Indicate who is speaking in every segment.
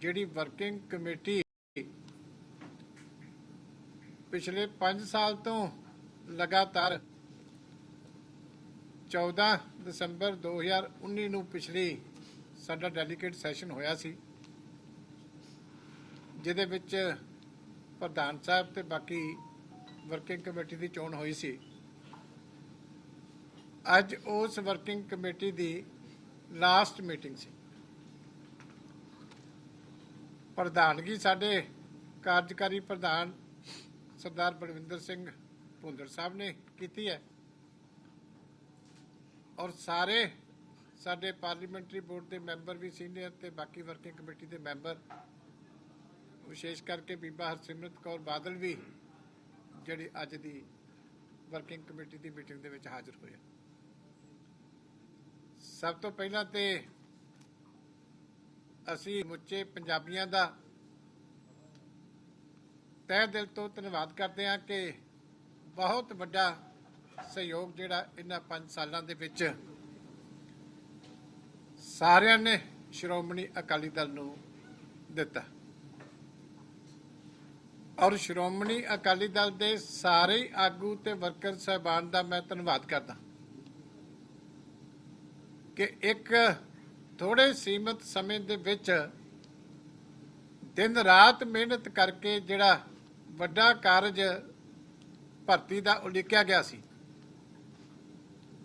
Speaker 1: ਜਿਹੜੀ working committee ਪਿਛਲੇ 5 ਸਾਲ ਤੋਂ ਲਗਾਤਾਰ 14 ਦਸੰਬਰ 2019 ਨੂੰ ਪਿਛਲੀ ਸਾਡਾ ਡੈਲੀਗੇਟ ਸੈਸ਼ਨ ਹੋਇਆ ਸੀ, ਜਿਹਦੇ ਵਿੱਚ ਪ੍ਰਧਾਨ ਸਾਹਿਬ ਤੇ ਬਾਕੀ ਵਰਕਿੰਗ ਕਮੇਟੀ ਦੀ ਚੋਣ ਹੋਈ ਸੀ। ਅੱਜ ਉਸ ਵਰਕਿੰਗ ਕਮੇਟੀ ਦੀ ਲਾਸਟ ਮੀਟਿੰਗ ਸੀ। ਪ੍ਰਧਾਨਗੀ ਸਾਡੇ ਕਾਰਜਕਾਰੀ ਪ੍ਰਧਾਨ ਸਰਦਾਰ ਬਲਵਿੰਦਰ ਸਿੰਘ ਭੁੰਦੜ ਸਾਹਿਬ ਨੇ ਕੀਤੀ ਹੈ। ਔਰ ਸਾਰੇ ਸਾਡੇ ਪਾਰਲੀਮੈਂਟਰੀ ਬੋਰਡ ਦੇ ਮੈਂਬਰ ਵੀ ਸੀਨੀਅਰ ਤੇ ਬਾਕੀ ਵਰਕਿੰਗ ਕਮੇਟੀ ਦੇ ਮੈਂਬਰ, ਵਿਸ਼ੇਸ਼ ਕਰਕੇ ਬੀਬਾ ਹਰਸਿਮਰਤ ਕੌਰ ਬਾਦਲ ਵੀ, ਜਿਹੜੀ ਅੱਜ ਦੀ ਵਰਕਿੰਗ ਕਮੇਟੀ ਦੀ ਮੀਟਿੰਗ ਦੇ ਵਿੱਚ ਹਾਜ਼ਰ ਹੋਏ ਸਭ ਤੋਂ ਪਹਿਲਾਂ ਤੇ ਅਸੀਂ ਮੁੱਚੇ ਪੰਜਾਬੀਆਂ ਦਾ ਤਹਿ ਦਿਲ ਤੋਂ ਧੰਨਵਾਦ ਕਰਦੇ ਹਾਂ ਕਿ ਬਹੁਤ ਵੱਡਾ ਸਹਿਯੋਗ ਜਿਹੜਾ ਇਹਨਾਂ 5 ਸਾਲਾਂ ਦੇ ਵਿੱਚ ਸਾਰਿਆਂ ਨੇ ਸ਼੍ਰੋਮਣੀ ਅਕਾਲੀ ਦਲ ਨੂੰ ਦਿੱਤਾ। ਔਰ ਸ਼੍ਰੋਮਣੀ ਅਕਾਲੀ ਦਲ ਦੇ ਸਾਰੇ ਆਗੂ ਤੇ ਵਰਕਰ ਸਹਿਬਾਨ ਦਾ ਮੈਂ ਧੰਨਵਾਦ ਕਰਦਾ ਕਿ ਇੱਕ ਥੋੜੇ ਸੀਮਤ ਸਮੇਂ ਦੇ ਵਿੱਚ ਦਿਨ ਰਾਤ ਮਿਹਨਤ ਕਰਕੇ ਜਿਹੜਾ ਵੱਡਾ ਕਾਰਜ ਭਰਤੀ ਦਾ ਉਲੀਕਿਆ ਗਿਆ ਸੀ,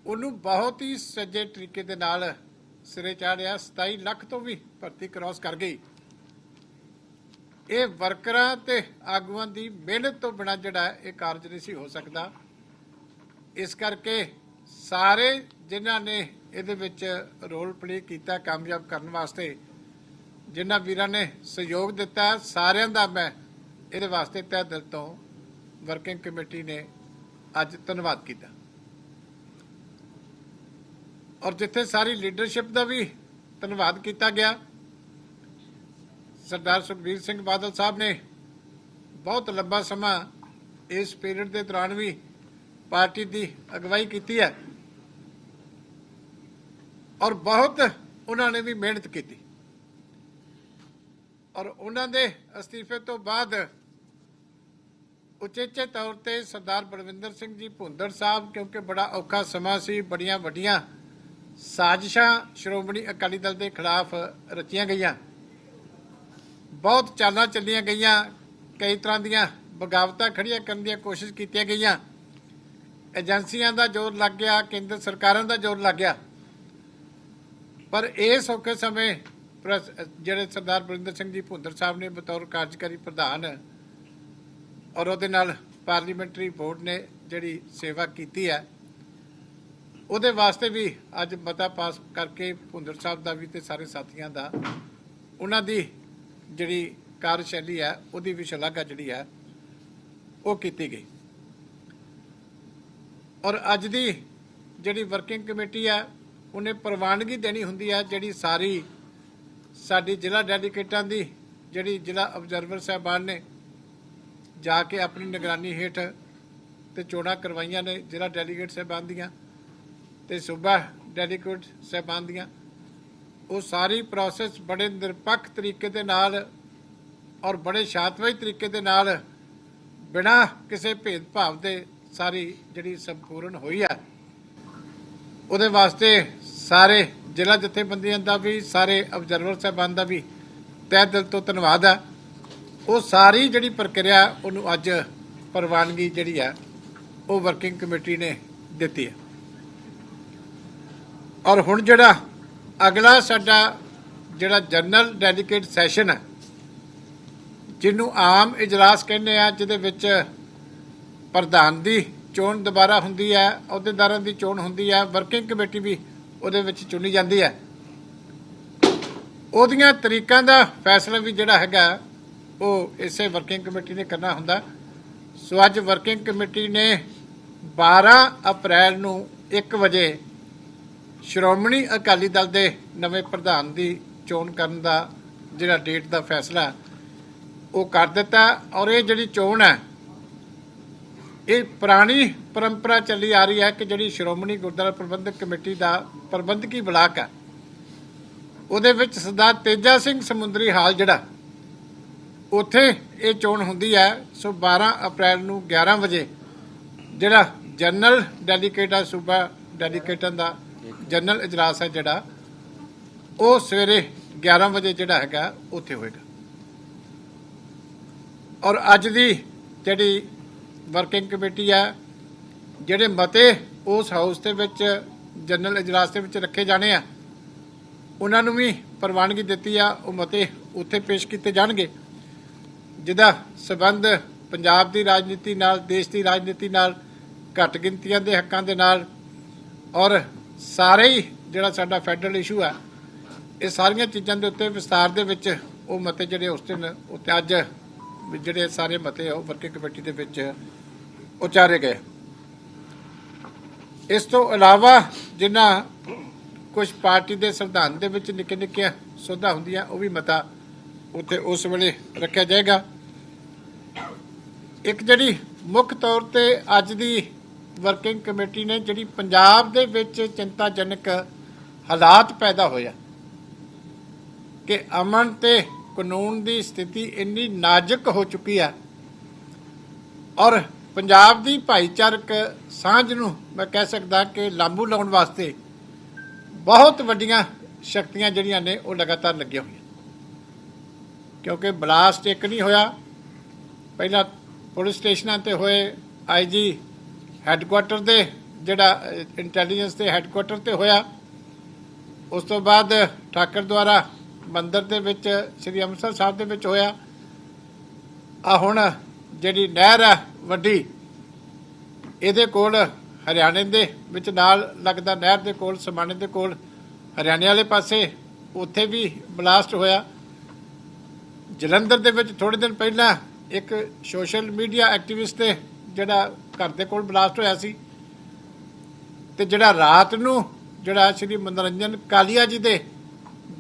Speaker 1: ਉਹਨੂੰ ਬਹੁਤ ਹੀ ਸੱਜੇ ਤਰੀਕੇ ਦੇ ਨਾਲ ਸਿਰੇ ਚਾੜਿਆ 27 ਲੱਖ ਤੋਂ ਵੀ ਭਰਤੀ ਕ੍ਰਾਸ ਕਰ ਗਈ। ਇਹ ਵਰਕਰਾਂ ਤੇ ਆਗੂਆਂ ਦੀ ਮਿਹਨਤ ਤੋਂ ਬਿਨਾਂ ਜਿਹੜਾ ਇਹ ਕਾਰਜ ਨਹੀਂ ਸੀ ਹੋ ਸਕਦਾ। ਇਸ ਕਰਕੇ ਸਾਰੇ ਜਿਨ੍ਹਾਂ ਨੇ ਇਹਦੇ ਵਿੱਚ ਰੋਲ ਪਲੇ ਕੀਤਾ ਕਾਮਯਾਬ ਕਰਨ ਵਾਸਤੇ। ਜਿਨ੍ਹਾਂ ਵੀਰਾਂ ਨੇ ਸਹਿਯੋਗ ਦਿੱਤਾ, ਸਾਰਿਆਂ ਦਾ ਮੈਂ ਇਹਦੇ ਵਾਸਤੇ ਤਹਿ ਦਿਲ ਤੋਂ ਵਰਕਿੰਗ ਕਮੇਟੀ ਨੇ ਅੱਜ ਧੰਨਵਾਦ ਕੀਤਾ। ਔਰ ਜਿੱਥੇ ਸਾਰੀ ਲੀਡਰਸ਼ਿਪ ਦਾ ਵੀ ਧੰਨਵਾਦ ਕੀਤਾ ਗਿਆ, ਸਰਦਾਰ ਸੁਖਬੀਰ ਸਿੰਘ ਬਾਦਲ ਸਾਹਿਬ ਨੇ ਬਹੁਤ ਲੰਬਾ ਸਮਾਂ ਇਸ ਪੀਰੀਅਡ ਦੇ ਦੌਰਾਨ ਵੀ ਪਾਰਟੀ ਦੀ ਅਗਵਾਈ ਕੀਤੀ ਹੈ। ਔਰ ਬਹੁਤ ਉਹਨਾਂ ਨੇ ਵੀ ਮਿਹਨਤ ਕੀਤੀ। ਔਰ ਉਹਨਾਂ ਦੇ ਅਸਤੀਫੇ ਤੋਂ ਬਾਅਦ ਉਚੇਚੇ ਤੌਰ ਤੇ ਸਰਦਾਰ ਬਲਵਿੰਦਰ ਸਿੰਘ ਜੀ ਭੁੰਦਰ ਸਾਹਿਬ, ਕਿਉਂਕਿ ਬੜਾ ਔਖਾ ਸਮਾਂ ਸੀ, ਬੜੀਆਂ ਵੱਡੀਆਂ ਸਾਜ਼ਿਸ਼ਾਂ ਸ਼੍ਰੋਮਣੀ ਅਕਾਲੀ ਦਲ ਦੇ ਖਿਲਾਫ ਰਚੀਆਂ ਗਈਆਂ। ਬਹੁਤ ਚਾਲਾਂ ਚੱਲੀਆਂ ਗਈਆਂ, ਕਈ ਤਰ੍ਹਾਂ ਦੀਆਂ ਬਗਾਵਤਾਂ ਖੜੀਆਂ ਕਰਨ ਦੀਆਂ ਕੋਸ਼ਿਸ਼ ਕੀਤੀਆਂ ਗਈਆਂ। ਏਜੰਸੀਆਂ ਦਾ ਜ਼ੋਰ ਲੱਗ ਗਿਆ, ਕੇਂਦਰ ਸਰਕਾਰਾਂ ਦਾ ਜ਼ੋਰ ਲੱਗ ਗਿਆ। ਪਰ ਇਸ ਔਖੇ ਸਮੇਂ ਪ੍ਰੈਸ- ਜਿਹੜੇ ਸਰਦਾਰ ਬਰਿੰਦਰ ਸਿੰਘ ਜੀ ਭੁੰਦਰ ਸਾਹਿਬ ਨੇ ਬਤੌਰ ਕਾਰਜਕਾਰੀ ਪ੍ਰਧਾਨ ਔਰ ਉਹਦੇ ਨਾਲ ਪਾਰਲੀਮੈਂਟਰੀ ਬੋਰਡ ਨੇ ਜਿਹੜੀ ਸੇਵਾ ਕੀਤੀ ਹੈ, ਉਹਦੇ ਵਾਸਤੇ ਵੀ ਅੱਜ ਮਤਾ ਪਾਸ ਕਰਕੇ ਭੁੰਦਰ ਸਾਹਿਬ ਦਾ ਵੀ ਤੇ ਸਾਰੇ ਸਾਥੀਆਂ ਦਾ, ਉਹਨਾਂ ਦੀ ਜਿਹੜੀ ਕਾਰਜਸ਼ੈਲੀ ਹੈ, ਉਹਦੀ ਵੀ ਸ਼ਲਾਘਾ ਜਿਹੜੀ ਹੈ, ਉਹ ਕੀਤੀ ਗਈ। ਔਰ ਅੱਜ ਦੀ ਜਿਹੜੀ ਵਰਕਿੰਗ ਕਮੇਟੀ ਹੈ ਉਹਨੇ ਪ੍ਰਵਾਨਗੀ ਦੇਣੀ ਹੁੰਦੀ ਹੈ ਜਿਹੜੀ ਸਾਰੀ ਸਾਡੀ ਜ਼ਿਲ੍ਹਾ ਡੈਲੀਗੇਟਾਂ ਦੀ, ਜਿਹੜੀ ਜ਼ਿਲ੍ਹਾ ਆਬਜ਼ਰਵਰ ਸਾਹਿਬਾਨ ਨੇ ਜਾ ਕੇ ਆਪਣੀ ਨਿਗਰਾਨੀ ਹੇਠ ਤੇ ਚੋਣਾਂ ਕਰਵਾਈਆਂ ਨੇ ਜ਼ਿਲ੍ਹਾ ਡੈਲੀਗੇਟ ਸਾਹਿਬਾਨ ਦੀਆਂ ਤੇ ਸੂਬਾ ਡੈਲੀਗੇਟ ਸਾਹਿਬਾਨ ਦੀਆਂ। ਉਹ ਸਾਰੀ ਪ੍ਰੋਸੈਸ ਬੜੇ ਨਿਰਪੱਖ ਤਰੀਕੇ ਦੇ ਨਾਲ ਔਰ ਬੜੇ ਸ਼ਾਂਤਮਈ ਤਰੀਕੇ ਦੇ ਨਾਲ ਬਿਨਾਂ ਕਿਸੇ ਭੇਦਭਾਵ ਦੇ ਸਾਰੀ ਜਿਹੜੀ ਸੰਪੂਰਨ ਹੋਈ ਹੈ ਉਹਦੇ ਵਾਸਤੇ ਸਾਰੇ ਜ਼ਿਲ੍ਹਾ ਜਥੇਬੰਦੀਆਂ ਦਾ ਵੀ, ਸਾਰੇ ਆਬਜ਼ਰਵਰ ਸਾਹਿਬਾਨ ਦਾ ਵੀ ਤਹਿ ਦਿਲ ਤੋਂ ਧੰਨਵਾਦ ਹੈ ਉਹ ਸਾਰੀ ਜਿਹੜੀ ਪ੍ਰਕਿਰਿਆ ਉਹਨੂੰ ਅੱਜ ਪ੍ਰਵਾਨਗੀ ਜਿਹੜੀ ਹੈ ਉਹ ਵਰਕਿੰਗ ਕਮੇਟੀ ਨੇ ਦਿੱਤੀ ਹੈ ਔਰ ਹੁਣ ਜਿਹੜਾ ਅਗਲਾ ਸਾਡਾ ਜਿਹੜਾ ਜਨਰਲ ਡੈਲੀਗੇਟ ਸੈਸ਼ਨ ਹੈ ਜਿਹਨੂੰ ਆਮ ਇਜਲਾਸ ਕਹਿੰਦੇ ਆ, ਜਿਹਦੇ ਵਿੱਚ ਪ੍ਰਧਾਨ ਦੀ ਚੋਣ ਦੁਬਾਰਾ ਹੁੰਦੀ ਹੈ ਅਹੁਦੇਦਾਰਾਂ ਦੀ ਚੋਣ ਹੁੰਦੀ ਹੈ ਵਰਕਿੰਗ ਕਮੇਟੀ ਵੀ ਉਹਦੇ ਵਿੱਚ ਚੁਣੀ ਜਾਂਦੀ ਹੈ। ਉਹਦੀਆਂ ਤਰੀਕਾਂ ਦਾ ਫੈਸਲਾ ਵੀ ਜਿਹੜਾ ਹੈਗਾ, ਉਹ ਇਸੇ ਵਰਕਿੰਗ ਕਮੇਟੀ ਨੇ ਕਰਨਾ ਹੁੰਦਾ। ਸੋ ਅੱਜ ਵਰਕਿੰਗ ਕਮੇਟੀ ਨੇ 12 ਅਪ੍ਰੈਲ ਨੂੰ 1 ਵਜੇ ਸ਼੍ਰੋਮਣੀ ਅਕਾਲੀ ਦਲ ਦੇ ਨਵੇਂ ਪ੍ਰਧਾਨ ਦੀ ਚੋਣ ਕਰਨ ਦਾ ਜਿਹੜਾ ਡੇਟ ਦਾ ਫੈਸਲਾ, ਉਹ ਕਰ ਦਿੱਤਾ। ਔਰ ਇਹ ਜਿਹੜੀ ਚੋਣ ਹੈ ਇਹ ਪੁਰਾਣੀ ਪਰੰਪਰਾ ਚੱਲੀ ਆ ਰਹੀ ਹੈ ਕਿ ਜਿਹੜੀ ਸ਼੍ਰੋਮਣੀ ਗੁਰਦੁਆਰਾ ਪ੍ਰਬੰਧਕ ਕਮੇਟੀ ਦਾ ਪ੍ਰਬੰਧਕੀ ਬਲਾਕ ਹੈ। ਉਹਦੇ ਵਿੱਚ ਸਰਦਾਰ ਤੇਜਾ ਸਿੰਘ ਸਮੁੰਦਰੀ ਹਾਲ ਜਿਹੜਾ, ਉੱਥੇ ਇਹ ਚੋਣ ਹੁੰਦੀ ਹੈ, ਸੋ 12 ਅਪ੍ਰੈਲ ਨੂੰ 11 ਵਜੇ ਜਿਹੜਾ ਜਨਰਲ ਡੈਲੀਗੇਟ ਆ, ਸੂਬਾ ਡੈਲੀਗੇਟਾਂ ਦਾ ਜਨਰਲ ਇਜਲਾਸ ਹੈ ਜਿਹੜਾ, ਉਹ ਸਵੇਰੇ 11 ਵਜੇ ਜਿਹੜਾ ਹੈਗਾ, ਉੱਥੇ ਹੋਏਗਾ। ਔਰ ਅੱਜ ਦੀ ਜਿਹੜੀ ਵਰਕਿੰਗ ਕਮੇਟੀ ਹੈ ਜਿਹੜੇ ਮਤੇ ਉਸ ਹਾਊਸ ਦੇ ਵਿੱਚ ਜਨਰਲ ਇਜਲਾਸ ਦੇ ਵਿੱਚ ਰੱਖੇ ਜਾਣੇ ਆ, ਉਹਨਾਂ ਨੂੰ ਵੀ ਪ੍ਰਵਾਨਗੀ ਦਿੱਤੀ ਆ, ਉਹ ਮਤੇ ਉੱਥੇ ਪੇਸ਼ ਕੀਤੇ ਜਾਣਗੇ। ਜਿਹਦਾ ਸਬੰਧ ਪੰਜਾਬ ਦੀ ਰਾਜਨੀਤੀ ਨਾਲ, ਦੇਸ਼ ਦੀ ਰਾਜਨੀਤੀ ਨਾਲ, ਘੱਟ ਗਿਣਤੀਆਂ ਦੇ ਹੱਕਾਂ ਦੇ ਨਾਲ, ਔਰ ਸਾਰੇ ਹੀ ਜਿਹੜਾ ਸਾਡਾ ਫੈਡਰਲ ਇਸ਼ੂ ਹੈ ਇਹ ਸਾਰੀਆਂ ਚੀਜ਼ਾਂ ਦੇ ਉੱਤੇ ਵਿਸਤਾਰ ਦੇ ਵਿੱਚ ਉਹ ਮਤੇ ਜਿਹੜੇ ਉਸ ਦਿਨ ਉੱਤੇ ਅੱਜ ਵੀ ਜਿਹੜੇ ਸਾਰੇ ਮਤੇ ਆ, ਉਹ ਵਰਕਿੰਗ ਕਮੇਟੀ ਦੇ ਵਿੱਚ ਉਚਾਰੇ ਗਏ। ਇਸ ਤੋਂ ਇਲਾਵਾ ਜਿਨ੍ਹਾਂ ਕੁਝ ਪਾਰਟੀ ਦੇ ਸੰਵਿਧਾਨ ਦੇ ਵਿੱਚ ਨਿੱਕੇ ਨਿੱਕੇ ਸੋਧਾਂ ਹੁੰਦੀਆਂ, ਉਹ ਵੀ ਮਤਾ ਉੱਥੇ ਉਸ ਵੇਲੇ ਰੱਖਿਆ ਜਾਏਗਾ। ਇੱਕ ਜਿਹੜੀ ਮੁੱਖ ਤੌਰ ਤੇ ਅੱਜ ਦੀ ਵਰਕਿੰਗ ਕਮੇਟੀ ਨੇ ਜਿਹੜੀ ਪੰਜਾਬ ਦੇ ਵਿੱਚ ਚਿੰਤਾਜਨਕ ਹਾਲਾਤ ਪੈਦਾ ਹੋਇਆ ਕਿ ਅਮਨ ਤੇ ਕਾਨੂੰਨ ਦੀ ਸਥਿਤੀ ਇੰਨੀ ਨਾਜ਼ੁਕ ਹੋ ਚੁੱਕੀ ਹੈ ਔਰ ਪੰਜਾਬ ਦੀ ਭਾਈਚਾਰਕ ਸਾਂਝ ਨੂੰ ਮੈਂ ਕਹਿ ਸਕਦਾ ਕਿ ਲਾਂਬੂ ਲਾਉਣ ਵਾਸਤੇ ਬਹੁਤ ਵੱਡੀਆਂ ਸ਼ਕਤੀਆਂ ਜਿਹੜੀਆਂ ਨੇ ਉਹ ਲਗਾਤਾਰ ਲੱਗੀਆਂ ਹੋਈਆਂ। ਕਿਉਂਕਿ ਬਲਾਸਟ ਇੱਕ ਨਹੀਂ ਹੋਇਆ। ਪਹਿਲਾਂ ਪੁਲਿਸ ਸਟੇਸ਼ਨਾਂ ਤੇ ਹੋਏ ਆਈਜੀ ਹੈੱਡਕੁਆਟਰ ਦੇ ਜਿਹੜਾ ਇੰਟੈਲੀਜੈਂਸ ਦੇ ਹੈੱਡਕੁਆਟਰ ਤੇ ਹੋਇਆ। ਉਸ ਤੋਂ ਬਾਅਦ ਠਾਕਰ ਦੁਆਰਾ ਮੰਦਰ ਦੇ ਵਿੱਚ, ਸ੍ਰੀ ਅੰਮ੍ਰਿਤਸਰ ਸਾਹਿਬ ਦੇ ਵਿੱਚ ਹੋਇਆ। ਆ ਹੁਣ ਜਿਹੜੀ ਨਹਿਰ ਹੈ ਵੱਡੀ। ਇਹਦੇ ਕੋਲ ਹਰਿਆਣੇ ਦੇ ਵਿੱਚ ਨਾਲ ਲੱਗਦਾ ਨਹਿਰ ਦੇ ਕੋਲ, ਸਮਾਣੇ ਦੇ ਕੋਲ, ਹਰਿਆਣੇ ਵਾਲੇ ਪਾਸੇ ਉੱਥੇ ਵੀ ਬਲਾਸਟ ਹੋਇਆ। ਜਲੰਧਰ ਦੇ ਵਿੱਚ ਥੋੜੇ ਦਿਨ ਪਹਿਲਾਂ ਇੱਕ ਸੋਸ਼ਲ ਮੀਡੀਆ ਐਕਟਿਵਿਸਟ ਦੇ ਜਿਹੜਾ ਘਰ ਦੇ ਕੋਲ ਬਲਾਸਟ ਹੋਇਆ ਸੀ। ਤੇ ਜਿਹੜਾ ਰਾਤ ਨੂੰ ਜਿਹੜਾ ਸ਼੍ਰੀ ਮਨੋਰੰਜਨ ਕਾਲੀਆ ਜੀ ਦੇ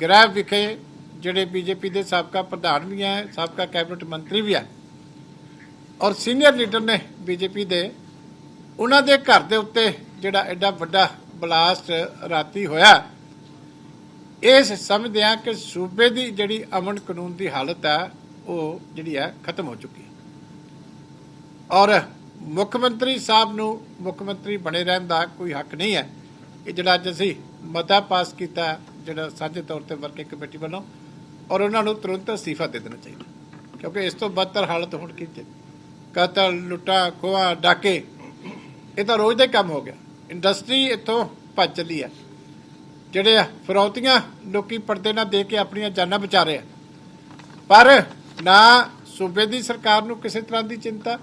Speaker 1: ਗ੍ਰਹਿ ਵਿਖੇ ਜਿਹੜੇ ਬੀਜੇਪੀ ਦੇ ਸਾਬਕਾ ਪ੍ਰਧਾਨ ਵੀ ਹੈ, ਸਾਬਕਾ ਕੈਬਨਿਟ ਮੰਤਰੀ ਵੀ ਹੈ ਔਰ ਸੀਨੀਅਰ ਲੀਡਰ ਨੇ ਬੀਜੇਪੀ ਦੇ, ਉਹਨਾਂ ਦੇ ਘਰ ਦੇ ਉੱਤੇ ਜਿਹੜਾ ਐਡਾ ਵੱਡਾ ਬਲਾਸਟ ਰਾਤੀ ਹੋਇਆ ਇਸ ਸਮਝਦੇ ਆ ਕਿ ਸੂਬੇ ਦੀ ਜਿਹੜੀ ਅਮਨ ਕਾਨੂੰਨ ਦੀ ਹਾਲਤ ਹੈ ਉਹ ਜਿਹੜੀ ਹੈ ਖਤਮ ਹੋ ਚੁੱਕੀ ਔਰ ਮੁੱਖ ਮੰਤਰੀ ਸਾਹਿਬ ਨੂੰ ਮੁੱਖ ਮੰਤਰੀ ਬਣੇ ਰਹਿਣ ਦਾ ਕੋਈ ਹੱਕ ਨਹੀਂ ਹੈ। ਇਹ ਜਿਹੜਾ ਅੱਜ ਅਸੀਂ ਮਤਾ ਪਾਸ ਕੀਤਾ, ਜਿਹੜਾ ਸਾਂਝੇ ਤੌਰ ਤੇ ਵਰਕਿੰਗ ਕਮੇਟੀ ਵੱਲੋਂ, ਔਰ ਉਹਨਾਂ ਨੂੰ ਤੁਰੰਤ ਅਸਤੀਫਾ ਦੇ ਦੇਣਾ ਚਾਹੀਦਾ, ਕਿਉਂਕਿ ਇਸ ਤੋਂ ਬਦਤਰ ਹਾਲਤ ਹੁਣ ਕੀ ਚ- ਕਤਲ, ਲੁੱਟਾ, ਖੋਹਾਂ, ਡਾਕੇ। ਇਹ ਤਾਂ ਰੋਜ਼ ਦਾ ਕੰਮ ਹੋ ਗਿਆ। ਇੰਡਸਟਰੀ ਇੱਥੋਂ ਭੱਜ ਚੱਲੀ ਹੈ ਜਿਹੜੇ ਫਰੌਤੀਆਂ ਲੋਕੀ ਪਰਦੇ ਨਾਲ ਦੇ ਕੇ ਆਪਣੀਆਂ ਜਾਨਾਂ ਬਚਾ ਰਹੇ ਆ। ਪਰ ਨਾ ਸੂਬੇ ਦੀ ਸਰਕਾਰ ਨੂੰ ਕਿਸੇ ਤਰ੍ਹਾਂ ਦੀ ਚਿੰਤਾ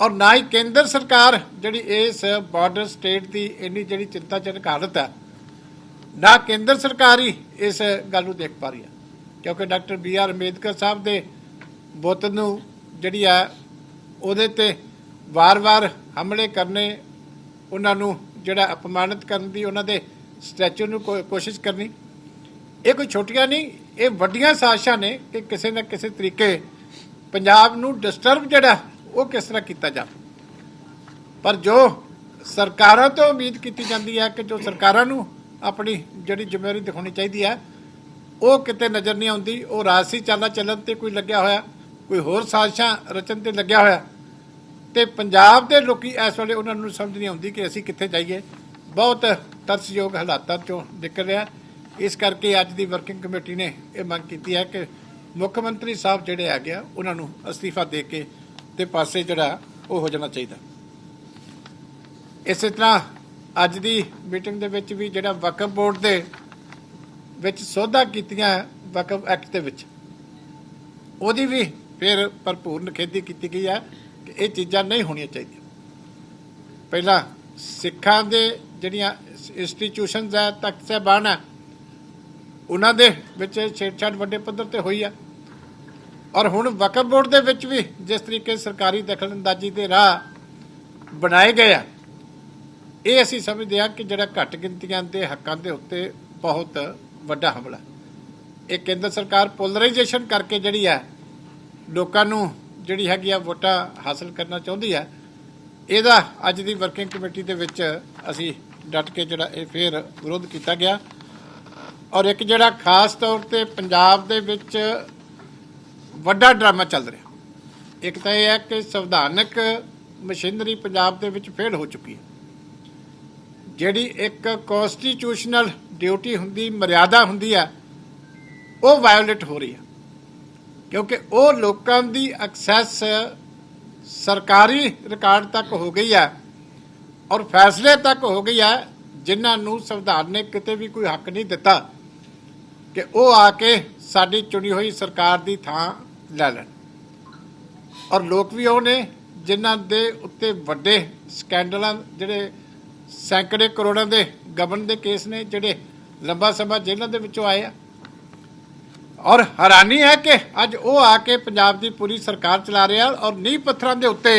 Speaker 1: ਔਰ ਨਾ ਹੀ ਕੇਂਦਰ ਸਰਕਾਰ ਜਿਹੜੀ ਇਸ ਬਾਰਡਰ ਸਟੇਟ ਦੀ ਇੰਨੀ ਜਿਹੜੀ ਚਿੰਤਾਜਨਕ ਹਾਲਤ ਹੈ ਨਾ ਕੇਂਦਰ ਸਰਕਾਰ ਹੀ ਇਸ ਗੱਲ ਨੂੰ ਦੇਖ ਪਾ ਰਹੀ ਹੈ ਕਿਉਂਕਿ doctor B R Ambedkar Sahib ਦੇ ਬੁੱਤ ਨੂੰ ਜਿਹੜੀ ਆ ਉਹਦੇ ਤੇ ਵਾਰ-ਵਾਰ ਹਮਲੇ ਕਰਨੇ, ਉਹਨਾਂ ਨੂੰ ਜਿਹੜਾ ਅਪਮਾਨਿਤ ਕਰਨ ਦੀ ਉਹਨਾਂ ਦੇ ਸਟੈਚੂ ਨੂੰ ਕੋਸ਼ਿਸ਼ ਕਰਨੀ। ਇਹ ਕੋਈ ਛੋਟੀਆਂ ਨਹੀਂ, ਇਹ ਵੱਡੀਆਂ ਸਾਜ਼ਿਸ਼ਾਂ ਨੇ ਕਿ ਕਿਸੇ ਨਾ ਕਿਸੇ ਤਰੀਕੇ ਪੰਜਾਬ ਨੂੰ ਡਿਸਟਰਬ ਜਿਹੜਾ, ਉਹ ਕਿਸ ਤਰ੍ਹਾਂ ਕੀਤਾ ਜਾਵੇ ਪਰ ਜੋ ਸਰਕਾਰਾਂ ਤੋਂ ਉਮੀਦ ਕੀਤੀ ਜਾਂਦੀ ਹੈ ਕਿ ਜੋ ਸਰਕਾਰਾਂ ਨੂੰ ਆਪਣੀ ਜਿਹੜੀ ਜ਼ਿੰਮੇਵਾਰੀ ਦਿਖਾਉਣੀ ਚਾਹੀਦੀ ਹੈ, ਉਹ ਕਿਤੇ ਨਜ਼ਰ ਨਹੀਂ ਆਉਂਦੀ, ਉਹ ਰਾਜਸੀ ਚਾਲਾ ਚੱਲਣ ਤੇ ਕੋਈ ਲੱਗਿਆ ਹੋਇਆ, ਕੋਈ ਹੋਰ ਸਾਜ਼ਿਸ਼ਾਂ ਰਚਨ ਤੇ ਲੱਗਿਆ ਹੋਇਆ। ਤੇ ਪੰਜਾਬ ਦੇ ਲੋਕੀ ਇਸ ਵੇਲੇ ਉਹਨਾਂ ਨੂੰ ਸਮਝ ਨਹੀਂ ਆਉਂਦੀ ਕਿ ਅਸੀਂ ਕਿੱਥੇ ਜਾਈਏ। ਬਹੁਤ ਤਰਸਯੋਗ ਹਾਲਾਤਾਂ ਚੋਂ ਨਿਕਲ ਰਿਹਾ। ਇਸ ਕਰਕੇ ਅੱਜ ਦੀ ਵਰਕਿੰਗ ਕਮੇਟੀ ਨੇ ਇਹ ਮੰਗ ਕੀਤੀ ਹੈ ਕਿ ਮੁੱਖ ਮੰਤਰੀ ਸਾਹਿਬ ਜਿਹੜੇ ਆ ਗਿਆ ਉਹਨਾਂ ਨੂੰ ਅਸਤੀਫਾ ਦੇ ਕੇ ਤੇ ਪਾਸੇ ਜਿਹੜਾ ਉਹ ਹੋ ਜਾਣਾ ਚਾਹੀਦਾ। ਇਸੇ ਤਰ੍ਹਾਂ ਅੱਜ ਦੀ ਮੀਟਿੰਗ ਦੇ ਵਿੱਚ ਵੀ ਜਿਹੜਾ ਵਕਫ ਬੋਰਡ ਦੇ ਵਿੱਚ ਸੋਧਾ ਕੀਤੀਆਂ ਵਕਫ ਐਕਟ ਦੇ ਵਿੱਚ, ਉਹਦੀ ਵੀ ਫਿਰ ਭਰਪੂਰ ਨਿਖੇਧੀ ਕੀਤੀ ਗਈ ਹੈ। ਇਹ ਚੀਜ਼ਾਂ ਨਹੀਂ ਹੋਣੀਆਂ ਚਾਹੀਦੀਆਂ। ਪਹਿਲਾਂ ਸਿੱਖਾਂ ਦੇ ਜਿਹੜੀਆਂ ਇੰਸਟੀਟਿਊਸ਼ਨਸ ਹੈ, ਤਖਤ ਸਾਹਿਬਾਨ ਹੈ, ਉਹਨਾਂ ਦੇ ਵਿੱਚ ਛੇੜਛਾੜ ਵੱਡੇ ਪੱਧਰ ਤੇ ਹੋਈ ਹੈ ਔਰ ਹੁਣ ਵਕਫ ਬੋਰਡ ਦੇ ਵਿੱਚ ਵੀ ਜਿਸ ਤਰੀਕੇ ਸਰਕਾਰੀ ਦਖਲਅੰਦਾਜ਼ੀ ਦੇ ਰਾਹ ਬਣਾਏ ਗਏ ਆ, ਇਹ ਅਸੀਂ ਸਮਝਦੇ ਹਾਂ ਕਿ ਜਿਹੜਾ ਘੱਟ ਗਿਣਤੀਆਂ ਦੇ ਹੱਕਾਂ ਦੇ ਉੱਤੇ ਬਹੁਤ ਵੱਡਾ ਹਮਲਾ। ਇਹ ਕੇਂਦਰ ਸਰਕਾਰ ਪੋਲਰਾਈਜੇਸ਼ਨ ਕਰਕੇ ਜਿਹੜੀ ਹੈ ਲੋਕਾਂ ਨੂੰ ਜਿਹੜੀ ਹੈਗੀ ਆ ਵੋਟਾਂ ਹਾਸਲ ਕਰਨਾ ਚਾਹੁੰਦੀ ਹੈ ਇਹਦਾ ਅੱਜ ਦੀ ਵਰਕਿੰਗ ਕਮੇਟੀ ਦੇ ਵਿੱਚ ਅਸੀਂ ਡਟ ਕੇ ਜਿਹੜਾ ਇਹ ਫੇਰ ਵਿਰੋਧ ਕੀਤਾ ਗਿਆ। ਔਰ ਇੱਕ ਜਿਹੜਾ ਖਾਸ ਤੌਰ ਤੇ ਪੰਜਾਬ ਦੇ ਵਿੱਚ ਵੱਡਾ ਡਰਾਮਾ ਚੱਲ ਰਿਹਾ। ਇੱਕ ਤਾਂ ਇਹ ਹੈ ਕਿ ਸੰਵਿਧਾਨਕ ਮਸ਼ੀਨਰੀ ਪੰਜਾਬ ਦੇ ਵਿੱਚ ਫੇਲ ਹੋ ਚੁੱਕੀ ਹੈ। ਜਿਹੜੀ ਇੱਕ ਕਨਸਟੀਟਿਊਸ਼ਨਲ ਡਿਊਟੀ ਹੁੰਦੀ, ਮਰਿਆਦਾ ਹੁੰਦੀ ਹੈ ਉਹ ਵਾਇਓਲੇਟ ਹੋ ਰਹੀ ਹੈ ਕਿਉਂਕਿ ਉਹ ਲੋਕਾਂ ਦੀ ਐਕਸੈਸ ਸਰਕਾਰੀ ਰਿਕਾਰਡ ਤੱਕ ਹੋ ਗਈ ਹੈ ਔਰ ਫੈਸਲੇ ਤੱਕ ਹੋ ਗਈ ਹੈ, ਜਿਨ੍ਹਾਂ ਨੂੰ ਸੰਵਿਧਾਨ ਨੇ ਕਿਤੇ ਵੀ ਕੋਈ ਹੱਕ ਨਹੀਂ ਦਿੱਤਾ ਕਿ ਉਹ ਆ ਕੇ ਸਾਡੀ ਚੁਣੀ ਹੋਈ ਸਰਕਾਰ ਦੀ ਥਾਂ ਲੈ ਲੈਣ। ਔਰ ਲੋਕ ਵੀ ਉਹ ਨੇ ਜਿਨ੍ਹਾਂ ਦੇ ਉੱਤੇ ਵੱਡੇ ਸਕੈਂਡਲਾਂ ਜਿਹੜੇ ਸੈਂਕੜੇ ਕਰੋੜਾਂ ਦੇ ਗਬਨ ਦੇ ਕੇਸ ਨੇ, ਜਿਹੜੇ ਲੰਬਾ ਸਮਾਂ ਜੇਲ੍ਹਾਂ ਦੇ ਵਿੱਚੋਂ ਆਏ ਆ ਔਰ ਹੈਰਾਨੀ ਹੈ ਕਿ ਅੱਜ ਉਹ ਆ ਕੇ ਪੰਜਾਬ ਦੀ ਪੂਰੀ ਸਰਕਾਰ ਚਲਾ ਰਿਹਾ ਔਰ ਨੀਂਹ ਪੱਥਰਾਂ ਦੇ ਉੱਤੇ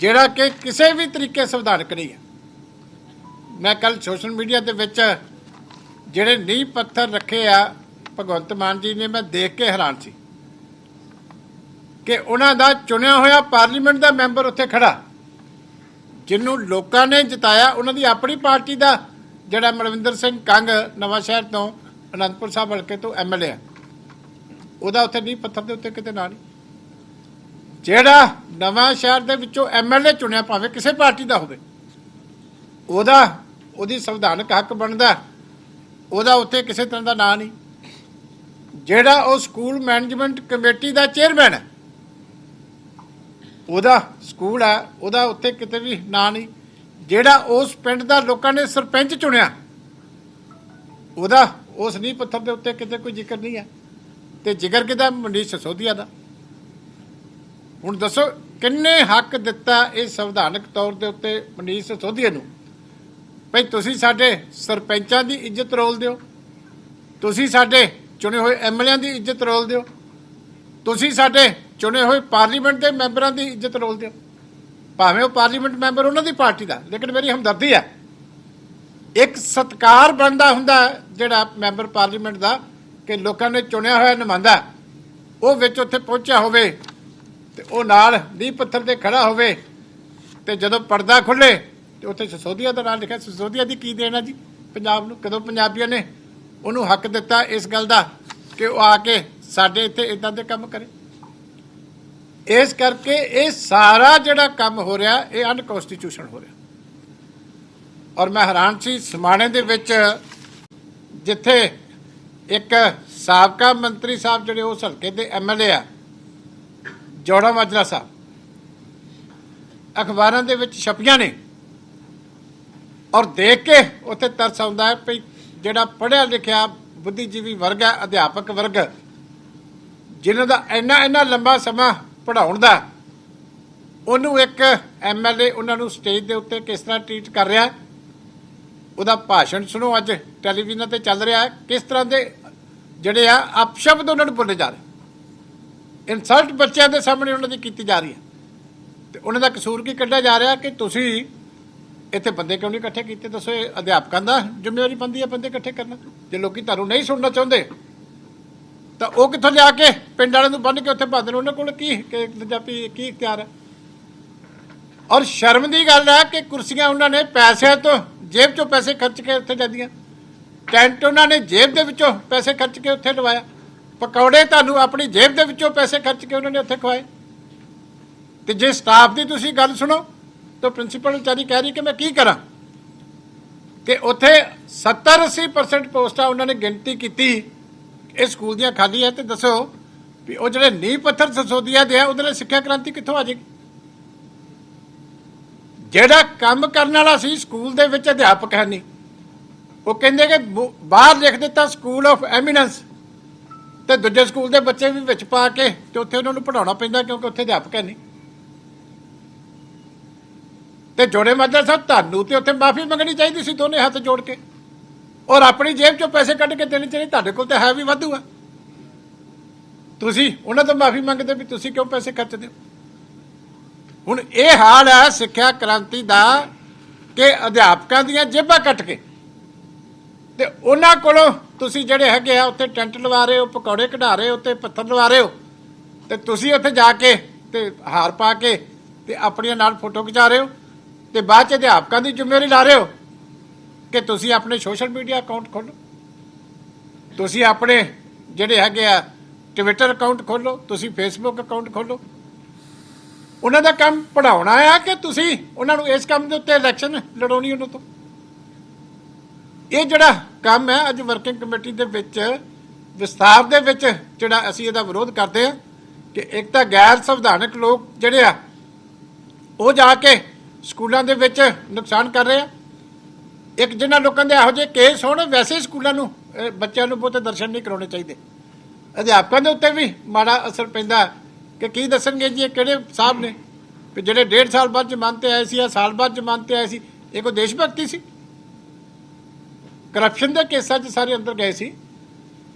Speaker 1: ਜਿਹੜਾ ਕਿ ਕਿਸੇ ਵੀ ਤਰੀਕੇ ਸੰਵਿਧਾਨਕ ਨਹੀਂ ਹੈ। ਮੈਂ ਕੱਲ ਸੋਸ਼ਲ ਮੀਡੀਆ ਦੇ ਵਿੱਚ ਜਿਹੜੇ ਨੀਂਹ ਪੱਥਰ ਰੱਖੇ ਆ, ਭਗਵੰਤ ਮਾਨ ਜੀ ਨੇ, ਮੈਂ ਦੇਖ ਕੇ ਹੈਰਾਨ ਸੀ ਕਿ ਉਹਨਾਂ ਦਾ ਚੁਣਿਆ ਹੋਇਆ ਪਾਰਲੀਮੈਂਟ ਦਾ ਮੈਂਬਰ ਉੱਥੇ ਖੜਾ, ਜਿਹਨੂੰ ਲੋਕਾਂ ਨੇ ਜਿਤਾਇਆ, ਉਹਨਾਂ ਦੀ ਆਪਣੀ ਪਾਰਟੀ ਦਾ, ਜਿਹੜਾ ਮਨਵਿੰਦਰ ਸਿੰਘ ਕੰਗ ਨਵਾਂ ਸ਼ਹਿਰ ਤੋਂ, ਅਨੰਦਪੁਰ ਸਾਹਿਬ ਹਲਕੇ ਤੋਂ ਐਮਐਲਏ ਹੈ। ਉਹਦਾ ਉੱਥੇ ਨਹੀਂ ਪੱਥਰ ਦੇ ਉੱਤੇ ਕਿਤੇ ਨਾਂ ਨਹੀਂ। ਜਿਹੜਾ ਨਵਾਂ ਸ਼ਹਿਰ ਦੇ ਵਿੱਚੋਂ ਐਮਐਲਏ ਚੁਣਿਆ ਭਾਵੇਂ ਕਿਸੇ ਪਾਰਟੀ ਦਾ ਹੋਵੇ, ਉਹਦਾ, ਉਹਦੀ ਸੰਵਿਧਾਨਕ ਹੱਕ ਬਣਦਾ, ਉਹਦਾ ਉੱਥੇ ਕਿਸੇ ਤਰ੍ਹਾਂ ਦਾ ਨਾਂ ਨਹੀਂ। ਜਿਹੜਾ ਉਹ ਸਕੂਲ ਮੈਨੇਜਮੈਂਟ ਕਮੇਟੀ ਦਾ ਚੇਅਰਮੈਨ ਹੈ, ਉਹਦਾ ਸਕੂਲ ਹੈ, ਉਹਦਾ ਉੱਥੇ ਕਿਤੇ ਵੀ ਨਾਂ ਨਹੀਂ। ਜਿਹੜਾ ਉਸ ਪਿੰਡ ਦਾ ਲੋਕਾਂ ਨੇ ਸਰਪੰਚ ਚੁਣਿਆ, ਉਹਦਾ ਉਸ ਨੀਂਹ ਪੱਥਰ ਦੇ ਉੱਤੇ ਕਿਤੇ ਕੋਈ ਜ਼ਿਕਰ ਨਹੀਂ ਹੈ। ਤੇ ਜ਼ਿਕਰ ਕਿਦਾ ਮਨੀਸ਼ ਸਸੋਦੀਆ ਦਾ? ਹੁਣ ਦੱਸੋ, ਕਿੰਨੇ ਹੱਕ ਦਿੱਤਾ ਇਹ ਸੰਵਿਧਾਨਕ ਤੌਰ ਦੇ ਉੱਤੇ ਮਨੀਸ਼ ਸਸੋਦੀਆ ਨੂੰ? ਭਈ ਤੁਸੀਂ ਸਾਡੇ ਸਰਪੰਚਾਂ ਦੀ ਇੱਜ਼ਤ ਰੋਲ ਦਿਓ। ਤੁਸੀਂ ਸਾਡੇ ਚੁਣੇ ਹੋਏ ਐਮਐਲਏਆਂ ਦੀ ਇੱਜ਼ਤ ਰੋਲ ਦਿਓ। ਤੁਸੀਂ ਸਾਡੇ ਚੁਣੇ ਹੋਏ ਪਾਰਲੀਮੈਂਟ ਦੇ ਮੈਂਬਰਾਂ ਦੀ ਇੱਜ਼ਤ ਰੋਲ ਦਿਓ। ਭਾਵੇਂ ਉਹ ਪਾਰਲੀਮੈਂਟ ਮੈਂਬਰ ਉਹਨਾਂ ਦੀ ਪਾਰਟੀ ਦਾ, ਲੇਕਿਨ ਮੇਰੀ ਹਮਦਰਦੀ ਹੈ। ਇੱਕ ਸਤਕਾਰ ਬਣਦਾ ਹੁੰਦਾ ਜਿਹੜਾ ਮੈਂਬਰ ਪਾਰਲੀਮੈਂਟ ਦਾ ਕਿ ਲੋਕਾਂ ਨੇ ਚੁਣਿਆ ਹੋਇਆ ਨੁਮਾਇੰਦਾ ਉਹ ਵਿੱਚ ਉੱਥੇ ਪਹੁੰਚਿਆ ਹੋਵੇ ਤੇ ਉਹ ਨਾਲ ਨੀਂਹ ਪੱਥਰ ਤੇ ਖੜਾ ਹੋਵੇ ਤੇ ਜਦੋਂ ਪਰਦਾ ਖੁੱਲੇ ਤੇ ਉੱਥੇ ਸਸੋਦੀਆ ਦਾ ਨਾਮ ਲਿਖਿਆ, ਸਸੋਦੀਆ ਦੀ ਕੀ ਦੇਣਾ ਜੀ? ਪੰਜਾਬ ਨੂੰ, ਕਦੋਂ ਪੰਜਾਬੀਆਂ ਨੇ ਉਹਨੂੰ ਹੱਕ ਦਿੱਤਾ ਇਸ ਗੱਲ ਦਾ ਕਿ ਉਹ ਆ ਕੇ ਸਾਡੇ ਇੱਥੇ ਇਦਾਂ ਦੇ ਕੰਮ ਕਰੇ? ਇਸ ਕਰਕੇ ਇਹ ਸਾਰਾ ਜਿਹੜਾ ਕੰਮ ਹੋ ਰਿਹਾ, ਇਹ ਅਨਕਨਸਟੀਟਿਊਸ਼ਨ ਹੋ ਰਿਹਾ। ਔਰ ਮੈਂ ਹੈਰਾਨ ਸੀ, ਸਮਾਣੇ ਦੇ ਵਿੱਚ ਜਿੱਥੇ ਇੱਕ ਸਾਬਕਾ ਮੰਤਰੀ ਸਾਹਿਬ ਜਿਹੜੇ ਉਸ ਹਲਕੇ ਦੇ ਐਮਐਲਏ ਆ, ਜੋੜਾ ਮਾਜਰਾ ਸਾਹਿਬ। ਅਖਬਾਰਾਂ ਦੇ ਵਿੱਚ ਛਪੀਆਂ ਨੇ ਔਰ ਦੇਖ ਕੇ ਉੱਥੇ ਤਰਸ ਆਉਂਦਾ ਹੈ ਵੀ ਜਿਹੜਾ ਪੜ੍ਹਿਆ ਲਿਖਿਆ ਬੁੱਧੀਜੀਵੀ ਵਰਗ ਹੈ, ਅਧਿਆਪਕ ਵਰਗ, ਜਿਨ੍ਹਾਂ ਦਾ ਇੰਨਾ ਇੰਨਾ ਲੰਬਾ ਸਮਾਂ ਪੜਾਉਣ ਦਾ, ਉਹਨੂੰ ਇੱਕ ਐਮਐਲਏ ਉਹਨਾਂ ਨੂੰ ਸਟੇਜ ਦੇ ਉੱਤੇ ਕਿਸ ਤਰ੍ਹਾਂ ਟ੍ਰੀਟ ਕਰ ਰਿਹਾ ਉਹਦਾ ਭਾਸ਼ਣ ਸੁਣੋ ਅੱਜ ਟੈਲੀਵਿਜ਼ਨ ਤੇ ਚੱਲ ਰਿਹਾ ਕਿਸ ਤਰ੍ਹਾਂ ਦੇ ਜਿਹੜੇ ਆ ਅਪਸ਼ਬਦ ਉਹਨਾਂ ਨੂੰ ਬੋਲੇ ਜਾ ਰਹੇ। ਇਨਸਲਟ ਬੱਚਿਆਂ ਦੇ ਸਾਹਮਣੇ ਉਹਨਾਂ ਦੀ ਕੀਤੀ ਜਾ ਰਹੀ ਹੈ। ਤੇ ਉਹਨਾਂ ਦਾ ਕਸੂਰ ਕੀ ਕੱਢਿਆ ਜਾ ਰਿਹਾ ਕਿ ਤੁਸੀਂ ਇੱਥੇ ਬੰਦੇ ਕਿਉਂ ਨਹੀਂ ਇਕੱਠੇ ਕੀਤੇ? ਦੱਸੋ, ਇਹ ਅਧਿਆਪਕਾਂ ਦਾ ਜ਼ਿੰਮੇਵਾਰੀ ਬੰਦੀ ਹੈ ਬੰਦੇ ਇਕੱਠੇ ਕਰਨਾ? ਜੇ ਲੋਕੀ ਤੁਹਾਨੂੰ ਨਹੀਂ ਸੁਣਨਾ ਚਾਹੁੰਦੇ, ਤਾਂ ਉਹ ਕਿੱਥੋਂ ਜਾ ਕੇ ਪਿੰਡ ਵਾਲਿਆਂ ਨੂੰ ਬੰਨ ਕੇ ਉੱਥੇ ਪਾਉਂਦੇ ਨੇ ਉਹਨਾਂ ਕੋਲ ਕੀ ਪੰਜਾਬੀ ਕੀ ਇਖਤਿਆਰ ਹੈ? ਔਰ ਸ਼ਰਮ ਦੀ ਗੱਲ ਹੈ ਕਿ ਕੁਰਸੀਆਂ ਉਹਨਾਂ ਨੇ ਪੈਸਿਆਂ ਤੋਂ ਜੇਬ ਚੋਂ ਪੈਸੇ ਖਰਚ ਕੇ ਉੱਥੇ ਜਾਂਦੀਆਂ। ਟੈਂਟ ਉਹਨਾਂ ਨੇ ਜੇਬ ਦੇ ਵਿੱਚੋਂ ਪੈਸੇ ਖਰਚ ਕੇ ਉੱਥੇ ਲਵਾਇਆ। ਪਕੌੜੇ ਤੁਹਾਨੂੰ ਆਪਣੀ ਜੇਬ ਦੇ ਵਿੱਚੋਂ ਪੈਸੇ ਖਰਚ ਕੇ ਉਹਨਾਂ ਨੇ ਉੱਥੇ ਖਵਾਏ। ਤੇ ਜੇ ਸਟਾਫ ਦੀ ਤੁਸੀਂ ਗੱਲ ਸੁਣੋ, ਤਾਂ ਪ੍ਰਿੰਸੀਪਲ ਵਿਚਾਰੀ ਕਹਿ ਰਹੀ ਕਿ ਮੈਂ ਕੀ ਕਰਾਂ? ਕਿ ਉੱਥੇ 70 80% ਪੋਸਟਾਂ ਉਹਨਾਂ ਨੇ ਗਿਣਤੀ ਕੀਤੀ। ਇਹ ਸਕੂਲ ਦੀਆਂ ਖਾਲੀ ਹੈ ਤੇ ਦੱਸੋ ਵੀ ਉਹ ਜਿਹੜੇ ਨੀਂਹ ਪੱਥਰ ਸਸੋਦੀਆ ਦੇ ਆ, ਉਹਦੇ ਨਾਲ ਸਿੱਖਿਆ ਕ੍ਰਾਂਤੀ ਕਿੱਥੋਂ ਆ ਜਾਏਗੀ? ਜਿਹੜਾ ਕੰਮ ਕਰਨ ਵਾਲਾ ਸੀ ਸਕੂਲ ਦੇ ਵਿੱਚ ਅਧਿਆਪਕ ਹੈ ਨਹੀਂ। ਉਹ ਕਹਿੰਦੇ ਕਿ ਬਾਹਰ ਲਿਖ ਦਿੱਤਾ ਸਕੂਲ ਆਫ ਐਮੀਨੈਂਸ ਤੇ ਦੂਜੇ ਸਕੂਲ ਦੇ ਬੱਚੇ ਵੀ ਵਿੱਚ ਪਾ ਕੇ ਤੇ ਉੱਥੇ ਉਹਨਾਂ ਨੂੰ ਪੜਾਉਣਾ ਪੈਂਦਾ ਕਿਉਂਕਿ ਉੱਥੇ ਅਧਿਆਪਕ ਹੈ ਨਹੀਂ। ਤੇ ਜੋੜੇ ਮਾਦਰ ਸਾਹਿਬ, ਤੁਹਾਨੂੰ ਤੇ ਉੱਥੇ ਮਾਫੀ ਮੰਗਣੀ ਚਾਹੀਦੀ ਸੀ ਦੋਨੇ ਹੱਥ ਜੋੜ ਕੇ। ਔਰ ਆਪਣੀ ਜੇਬ ਚੋਂ ਪੈਸੇ ਕੱਢ ਕੇ ਦੇਣੇ ਚਾਹੀਦੇ, ਤੁਹਾਡੇ ਕੋਲ ਤਾਂ ਹੈ ਵੀ ਵਾਧੂ ਆ। ਤੁਸੀਂ ਉਹਨਾਂ ਤੋਂ ਮਾਫੀ ਮੰਗਦੇ ਵੀ ਤੁਸੀਂ ਕਿਉਂ ਪੈਸੇ ਖਰਚਦੇ ਹੋ? ਹੁਣ ਇਹ ਹਾਲ ਹੈ ਸਿੱਖਿਆ ਕ੍ਰਾਂਤੀ ਦਾ ਕਿ ਅਧਿਆਪਕਾਂ ਦੀਆਂ ਜੇਬਾਂ ਕੱਟ ਕੇ ਤੇ ਉਹਨਾਂ ਕੋਲੋਂ ਤੁਸੀਂ ਜਿਹੜੇ ਹੈਗੇ ਆ ਉੱਥੇ ਟੈਂਟ ਲਵਾ ਰਹੇ ਹੋ, ਪਕੌੜੇ ਕਢਾ ਰਹੇ ਹੋ ਤੇ ਪੱਥਰ ਲਵਾ ਰਹੇ ਹੋ ਤੇ ਤੁਸੀਂ ਉੱਥੇ ਜਾ ਕੇ ਤੇ ਹਾਰ ਪਾ ਕੇ ਤੇ ਆਪਣੀਆਂ ਨਾਲ ਫੋਟੋ ਖਿਚਾ ਰਹੇ ਹੋ ਤੇ ਬਾਅਦ ਚ ਅਧਿਆਪਕਾਂ ਦੀ ਜ਼ਿੰਮੇਵਾਰੀ ਲਾ ਰਹੇ ਹੋ ਕਿ ਤੁਸੀਂ ਆਪਣੇ ਸੋਸ਼ਲ ਮੀਡੀਆ ਅਕਾਊਂਟ ਖੋਲੋ ਤੁਸੀਂ ਆਪਣੇ ਜਿਹੜੇ ਹੈਗੇ ਆ ਟਵਿੱਟਰ ਅਕਾਊਂਟ ਖੋਲੋ ਤੁਸੀਂ ਫੇਸਬੁੱਕ ਅਕਾਊਂਟ ਖੋਲੋ ਉਹਨਾਂ ਦਾ ਕੰਮ ਪੜਾਉਣਾ ਆ ਕਿ ਤੁਸੀਂ ਉਹਨਾਂ ਨੂੰ ਇਸ ਕੰਮ ਦੇ ਉੱਤੇ ਇਲੈਕਸ਼ਨ ਲੜਾਉਣੀ ਉਹਨਾਂ ਤੋਂ? ਇਹ ਜਿਹੜਾ ਕੰਮ ਹੈ, ਅੱਜ ਵਰਕਿੰਗ ਕਮੇਟੀ ਦੇ ਵਿੱਚ, ਵਿਸਥਾਰ ਦੇ ਵਿੱਚ ਜਿਹੜਾ ਅਸੀਂ ਇਹਦਾ ਵਿਰੋਧ ਕਰਦੇ ਆ ਕਿ ਇੱਕ ਤਾਂ ਗੈਰ ਸੰਵਿਧਾਨਕ ਲੋਕ ਜਿਹੜੇ ਆ, ਉਹ ਜਾ ਕੇ ਸਕੂਲਾਂ ਦੇ ਵਿੱਚ ਨੁਕਸਾਨ ਕਰ ਰਹੇ ਆ। ਇੱਕ ਜਿਨ੍ਹਾਂ ਲੋਕਾਂ ਦੇ ਇਹੋ ਜਿਹੇ ਕੇਸ ਹੋਣ, ਵੈਸੇ ਸਕੂਲਾਂ ਨੂੰ ਬੱਚਿਆਂ ਨੂੰ ਬਹੁਤੇ ਦਰਸ਼ਨ ਨਹੀਂ ਕਰਾਉਣੇ ਚਾਹੀਦੇ। ਅਧਿਆਪਕਾਂ ਦੇ ਉੱਤੇ ਵੀ ਮਾੜਾ ਅਸਰ ਪੈਂਦਾ। ਕਿ ਕੀ ਦੱਸਣਗੇ ਜੀ, ਇਹ ਕਿਹੜੇ ਸਾਹਿਬ ਨੇ? ਕਿ ਜਿਹੜੇ ਡੇਢ ਸਾਲ ਬਾਅਦ ਜ਼ਮਾਨਤ ਤੇ ਆਏ ਸੀ ਜਾਂ ਸਾਲ ਬਾਅਦ ਜ਼ਮਾਨਤ ਤੇ ਆਏ ਸੀ, ਇਹ ਕੋਈ ਦੇਸ਼ ਭਗਤੀ ਸੀ? ਕਰਪਸ਼ਨ ਦੇ ਕੇਸਾਂ 'ਚ ਸਾਰੇ ਅੰਦਰ ਗਏ ਸੀ।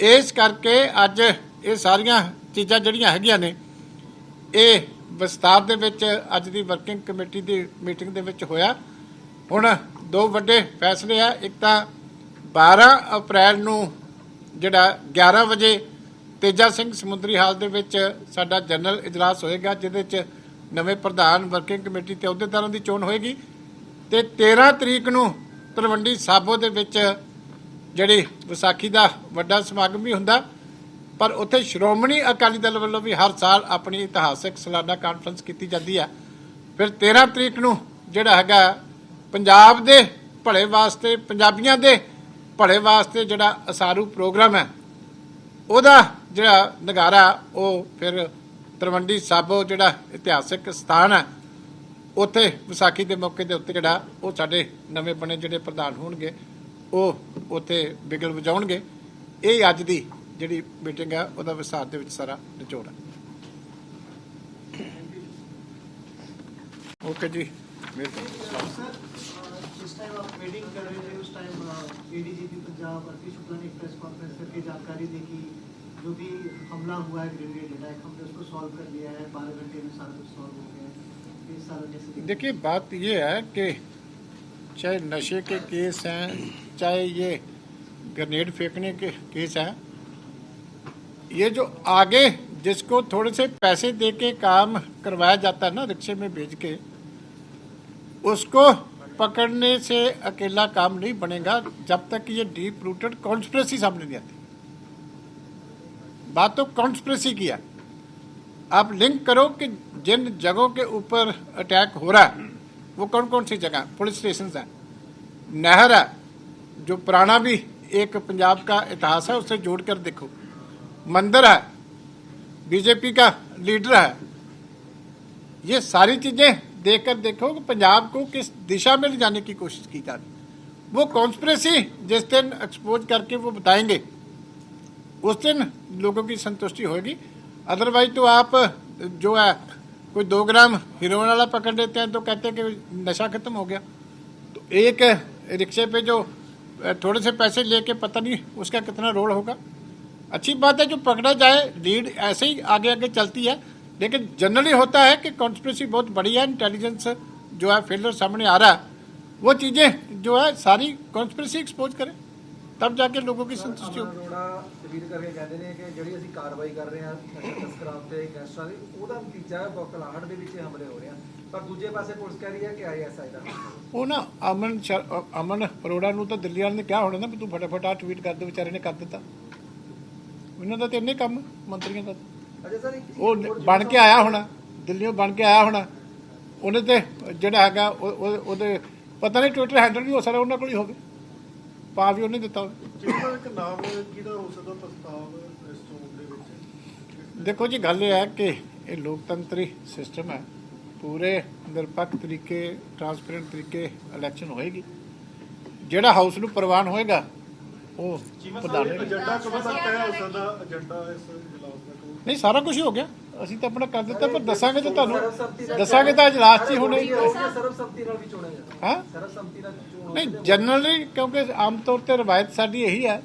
Speaker 1: ਇਸ ਕਰਕੇ ਅੱਜ ਇਹ ਸਾਰੀਆਂ ਚੀਜ਼ਾਂ ਜਿਹੜੀਆਂ ਹੈਗੀਆਂ ਨੇ, ਇਹ ਵਿਸਤਾਰ ਦੇ ਵਿੱਚ ਅੱਜ ਦੀ ਵਰਕਿੰਗ ਕਮੇਟੀ ਦੀ ਮੀਟਿੰਗ ਦੇ ਵਿੱਚ ਹੋਇਆ। ਹੁਣ ਦੋ ਵੱਡੇ ਫੈਸਲੇ ਆ, ਇੱਕ ਤਾਂ 12 ਅਪ੍ਰੈਲ ਨੂੰ ਜਿਹੜਾ 11 ਵਜੇ ਤੇਜਾ ਸਿੰਘ ਸਮੁੰਦਰੀ ਹਾਲ ਦੇ ਵਿੱਚ ਸਾਡਾ ਜਨਰਲ ਇਜਲਾਸ ਹੋਏਗਾ, ਜਿਹਦੇ ਵਿੱਚ ਨਵੇਂ ਪ੍ਰਧਾਨ ਵਰਕਿੰਗ ਕਮੇਟੀ ਤੇ ਅਹੁਦੇਦਾਰਾਂ ਦੀ ਚੋਣ ਹੋਏਗੀ। ਤੇ 13 ਤਰੀਕ ਨੂੰ ਤਲਵੰਡੀ ਸਾਬੋ ਦੇ ਵਿੱਚ ਜਿਹੜੀ ਵਿਸਾਖੀ ਦਾ ਵੱਡਾ ਸਮਾਗਮ ਵੀ ਹੁੰਦਾ, ਪਰ ਉੱਥੇ ਸ਼੍ਰੋਮਣੀ ਅਕਾਲੀ ਦਲ ਵੱਲੋਂ ਵੀ ਹਰ ਸਾਲ ਆਪਣੀ ਇਤਿਹਾਸਕ ਸਾਲਾਨਾ ਕਾਨਫਰੰਸ ਕੀਤੀ ਜਾਂਦੀ ਹੈ ਫਿਰ 13 ਤਰੀਕ ਨੂੰ ਜਿਹੜਾ ਹੈਗਾ ਪੰਜਾਬ ਦੇ ਭਲੇ ਵਾਸਤੇ, ਪੰਜਾਬੀਆਂ ਦੇ ਭਲੇ ਵਾਸਤੇ ਜਿਹੜਾ ਅਸਾਰੂ ਪ੍ਰੋਗਰਾਮ ਹੈ, ਉਹਦਾ ਜਿਹੜਾ ਨਗਾਰਾ, ਉਹ ਫਿਰ ਤਰਵੰਡੀ ਸਾਬੋ ਜਿਹੜਾ ਇਤਿਹਾਸਿਕ ਸਥਾਨ ਹੈ, ਉੱਥੇ ਵਿਸਾਖੀ ਦੇ ਮੌਕੇ ਦੇ ਉੱਤੇ ਜਿਹੜਾ ਉਹ ਸਾਡੇ ਨਵੇਂ ਬਣੇ ਜਿਹੜੇ ਪ੍ਰਧਾਨ ਹੋਣਗੇ, ਉਹ ਉੱਥੇ ਬਿਗਲ ਵਜਾਉਣਗੇ। ਇਹ ਅੱਜ ਦੀ ਜਿਹੜੀ ਮੀਟਿੰਗ ਹੈ, ਉਹਦਾ ਵਿਸਥਾਰ ਦੇ ਵਿੱਚ ਸਾਰਾ ਨਿਚੋੜ ਹੈ। ਓਕੇ ਜੀ
Speaker 2: ਜਿਸ ਟਾਈਮ ਆਪ ਮੀਟਿੰਗ ਕਰ ਰਹੇ ਸੀ, ਉਸ time ADGP Punjab R P Shukla ਨੇ ਪ੍ਰੈਸ ਕਾਨਫਰੰਸ ਕਰਕੇ ਜਾਣਕਾਰੀ ਦੇ ਕਿ जो भी हमला हुआ है ग्रेनेड अटैक हमने उसको सॉल्व कर लिया है, बारह घंटे में सारा कुछ सॉल्व हो गया है
Speaker 1: देखिए, बात ये है कि चाहे नशे के केस हैं, चाहे ये ग्रेनेड फेंकने के केस हैं, ये जो आगे जिसको थोड़े से पैसे दे के काम करवाया जाता है ना, रिक्शे में भेज के, उसको पकड़ने से अकेला काम नहीं बनेगा, जब तक ये डीप रूटेड कॉन्स्परेसी सामने नहीं आती। बात तो कॉन्स्परेसी की है आप लिंक करो कि जिन जगहों के ऊपर अटैक हो रहा है, वो कौन कौन सी जगह? पुलिस स्टेशन है। नहर है, जो पुराना भी एक पंजाब का इतिहास है, उसे जोड़कर देखो। मंदिर है बीजेपी का लीडर है। ये सारी चीज़ें देखकर देखो कि पंजाब को किस दिशा में ले जाने की कोशिश की जा रही वो कॉन्स्परेसी जिस दिन एक्सपोज करके वो बताएँगे उस दिन लोगों की संतुष्टि होगी। अदरवाइज़ तो आप, जो है, कोई दो ग्राम हीरोइन वाला पकड़ लेते हैं तो कहते हैं कि नशा खत्म हो गया। तो एक रिक्शे पे जो, थोड़े से पैसे लेके पता नहीं उसका कितना रोल होगा। अच्छी बात है जो पकड़ा जाए लीड ऐसे ही आगे आगे चलती है। लेकिन जनरली होता है कि कॉन्स्परेसी बहुत बड़ी है इंटेलिजेंस जो है फेलर सामने आ रहा है। वो चीज़ें जो है, सारी कॉन्स्परेसी एक्सपोज करें। तब जाके लोगों की संतुष्टि होगी।
Speaker 3: ਰਿਪੀਟ ਕਰਕੇ ਕਹਿੰਦੇ ਨੇ ਕਿ ਜਿਹੜੀ ਅਸੀਂ ਕਾਰਵਾਈ ਕਰ ਰਹੇ ਹਾਂ ਤਸਕਰਾਂ ਤੇ ਗੈਂਗਸਟਰਾਂ ਦੀ ਉਹਦਾ ਨਤੀਜਾ ਹੈ ਬੋਕਲਾਹਟ ਦੇ ਵਿੱਚ ਹਮਲੇ ਹੋ ਰਹੇ ਆ। ਪਰ ਦੂਜੇ ਪਾਸੇ ਪੁਲਿਸ ਕਹਿ ਰਹੀ ਹੈ ਕਿ ਆਈਐਸਆਈ ਦਾ
Speaker 1: ਉਹ ਨਾ ਅਮਨ ਅਮਨ ਅਰੋੜਾ ਨੂੰ ਤਾਂ ਦਿੱਲੀ ਵਾਲਿਆਂ ਨੇ ਕਿਹਾ ਹੋਣਾ ਨਾ ਵੀ ਤੂੰ ਫਟਾਫਟ ਆ ਟਵੀਟ ਕਰ ਦੇ ਵਿਚਾਰੇ ਨੇ ਕਰ ਦਿੱਤਾ। ਉਹਨਾਂ ਦਾ ਤੇ ਇੰਨੇ ਕੰਮ ਮੰਤਰੀਆਂ ਦਾ
Speaker 3: ਅਜੇ ਸਰ
Speaker 1: ਉਹ ਬਣ ਕੇ ਆਇਆ ਹੋਣਾ ਦਿੱਲੀੋਂ ਬਣ ਕੇ ਆਇਆ ਹੋਣਾ ਉਹਨੇ ਤੇ ਜਿਹੜਾ ਹੈਗਾ ਉਹ- ਉਹ- ਉਹਦੇ ਪਤਾ ਨਹੀਂ ਟਵਿੱਟਰ ਹੈਂਡਲ ਵੀ ਹੋ ਸਕਦਾ ਉਹਨਾਂ ਕੋਲ ਹੀ ਹੋਵੇ। ਪਾ ਵੀ ਉਹਨੇ ਦਿੱਤਾ। ਹੋਵੇ
Speaker 4: ਜਿਹੜਾ ਇੱਕ ਨਾਮ ਕਿਹਦਾ ਹੋ ਸਕਦਾ ਪ੍ਰਸਤਾਵ ਇਸ ਚੋਣ ਦੇ ਵਿੱਚ?
Speaker 1: ਦੇਖੋ ਜੀ ਗੱਲ ਇਹ ਹੈ ਕਿ ਇਹ ਲੋਕਤੰਤਰੀ ਸਿਸਟਮ ਹੈ। ਪੂਰੇ ਨਿਰਪੱਖ ਤਰੀਕੇ ਟਰਾਂਸਪੇਰੈਂਟ ਤਰੀਕੇ ਇਲੈਕਸ਼ਨ ਹੋਏਗੀ। ਜਿਹੜਾ ਹਾਊਸ ਨੂੰ ਪ੍ਰਵਾਨ ਹੋਏਗਾ ਉਹ ਪ੍ਰਧਾਨ।
Speaker 4: ਏਜੰਡਾ ਕਦੋਂ ਤੱਕ ਤੈਅ ਹੋ ਸਕਦਾ? ਏਜੰਡਾ ਇਸ ਇਜਲਾਸ ਦਾ ਕੋਈ
Speaker 1: ਨਹੀਂ ਸਾਰਾ ਕੁਝ ਹੋ ਗਿਆ। ਅਸੀਂ ਤਾਂ ਆਪਣਾ ਕਰ ਦਿੱਤਾ ਪਰ ਦੱਸਾਂਗੇ ਤਾਂ ਤੁਹਾਨੂੰ। ਦੱਸਾਂਗੇ ਤਾਂ ਇਜਲਾਸ 'ਚ ਹੀ ਹੋਣੇ
Speaker 3: ਸਰਬਸੰਮਤੀ ਨਾਲ ਵੀ ਚੁਣਿਆ ਜਾਂਦਾ
Speaker 1: ਹਾਂ?
Speaker 3: ਸਰਬਸੰਮਤੀ ਨਾਲ ਚੋਣ
Speaker 1: ਨਹੀਂ ਜਨਰਲੀ ਕਿਉਂਕਿ ਆਮ ਤੌਰ ਤੇ ਰਵਾਇਤ ਸਾਡੀ ਇਹੀ ਹੈ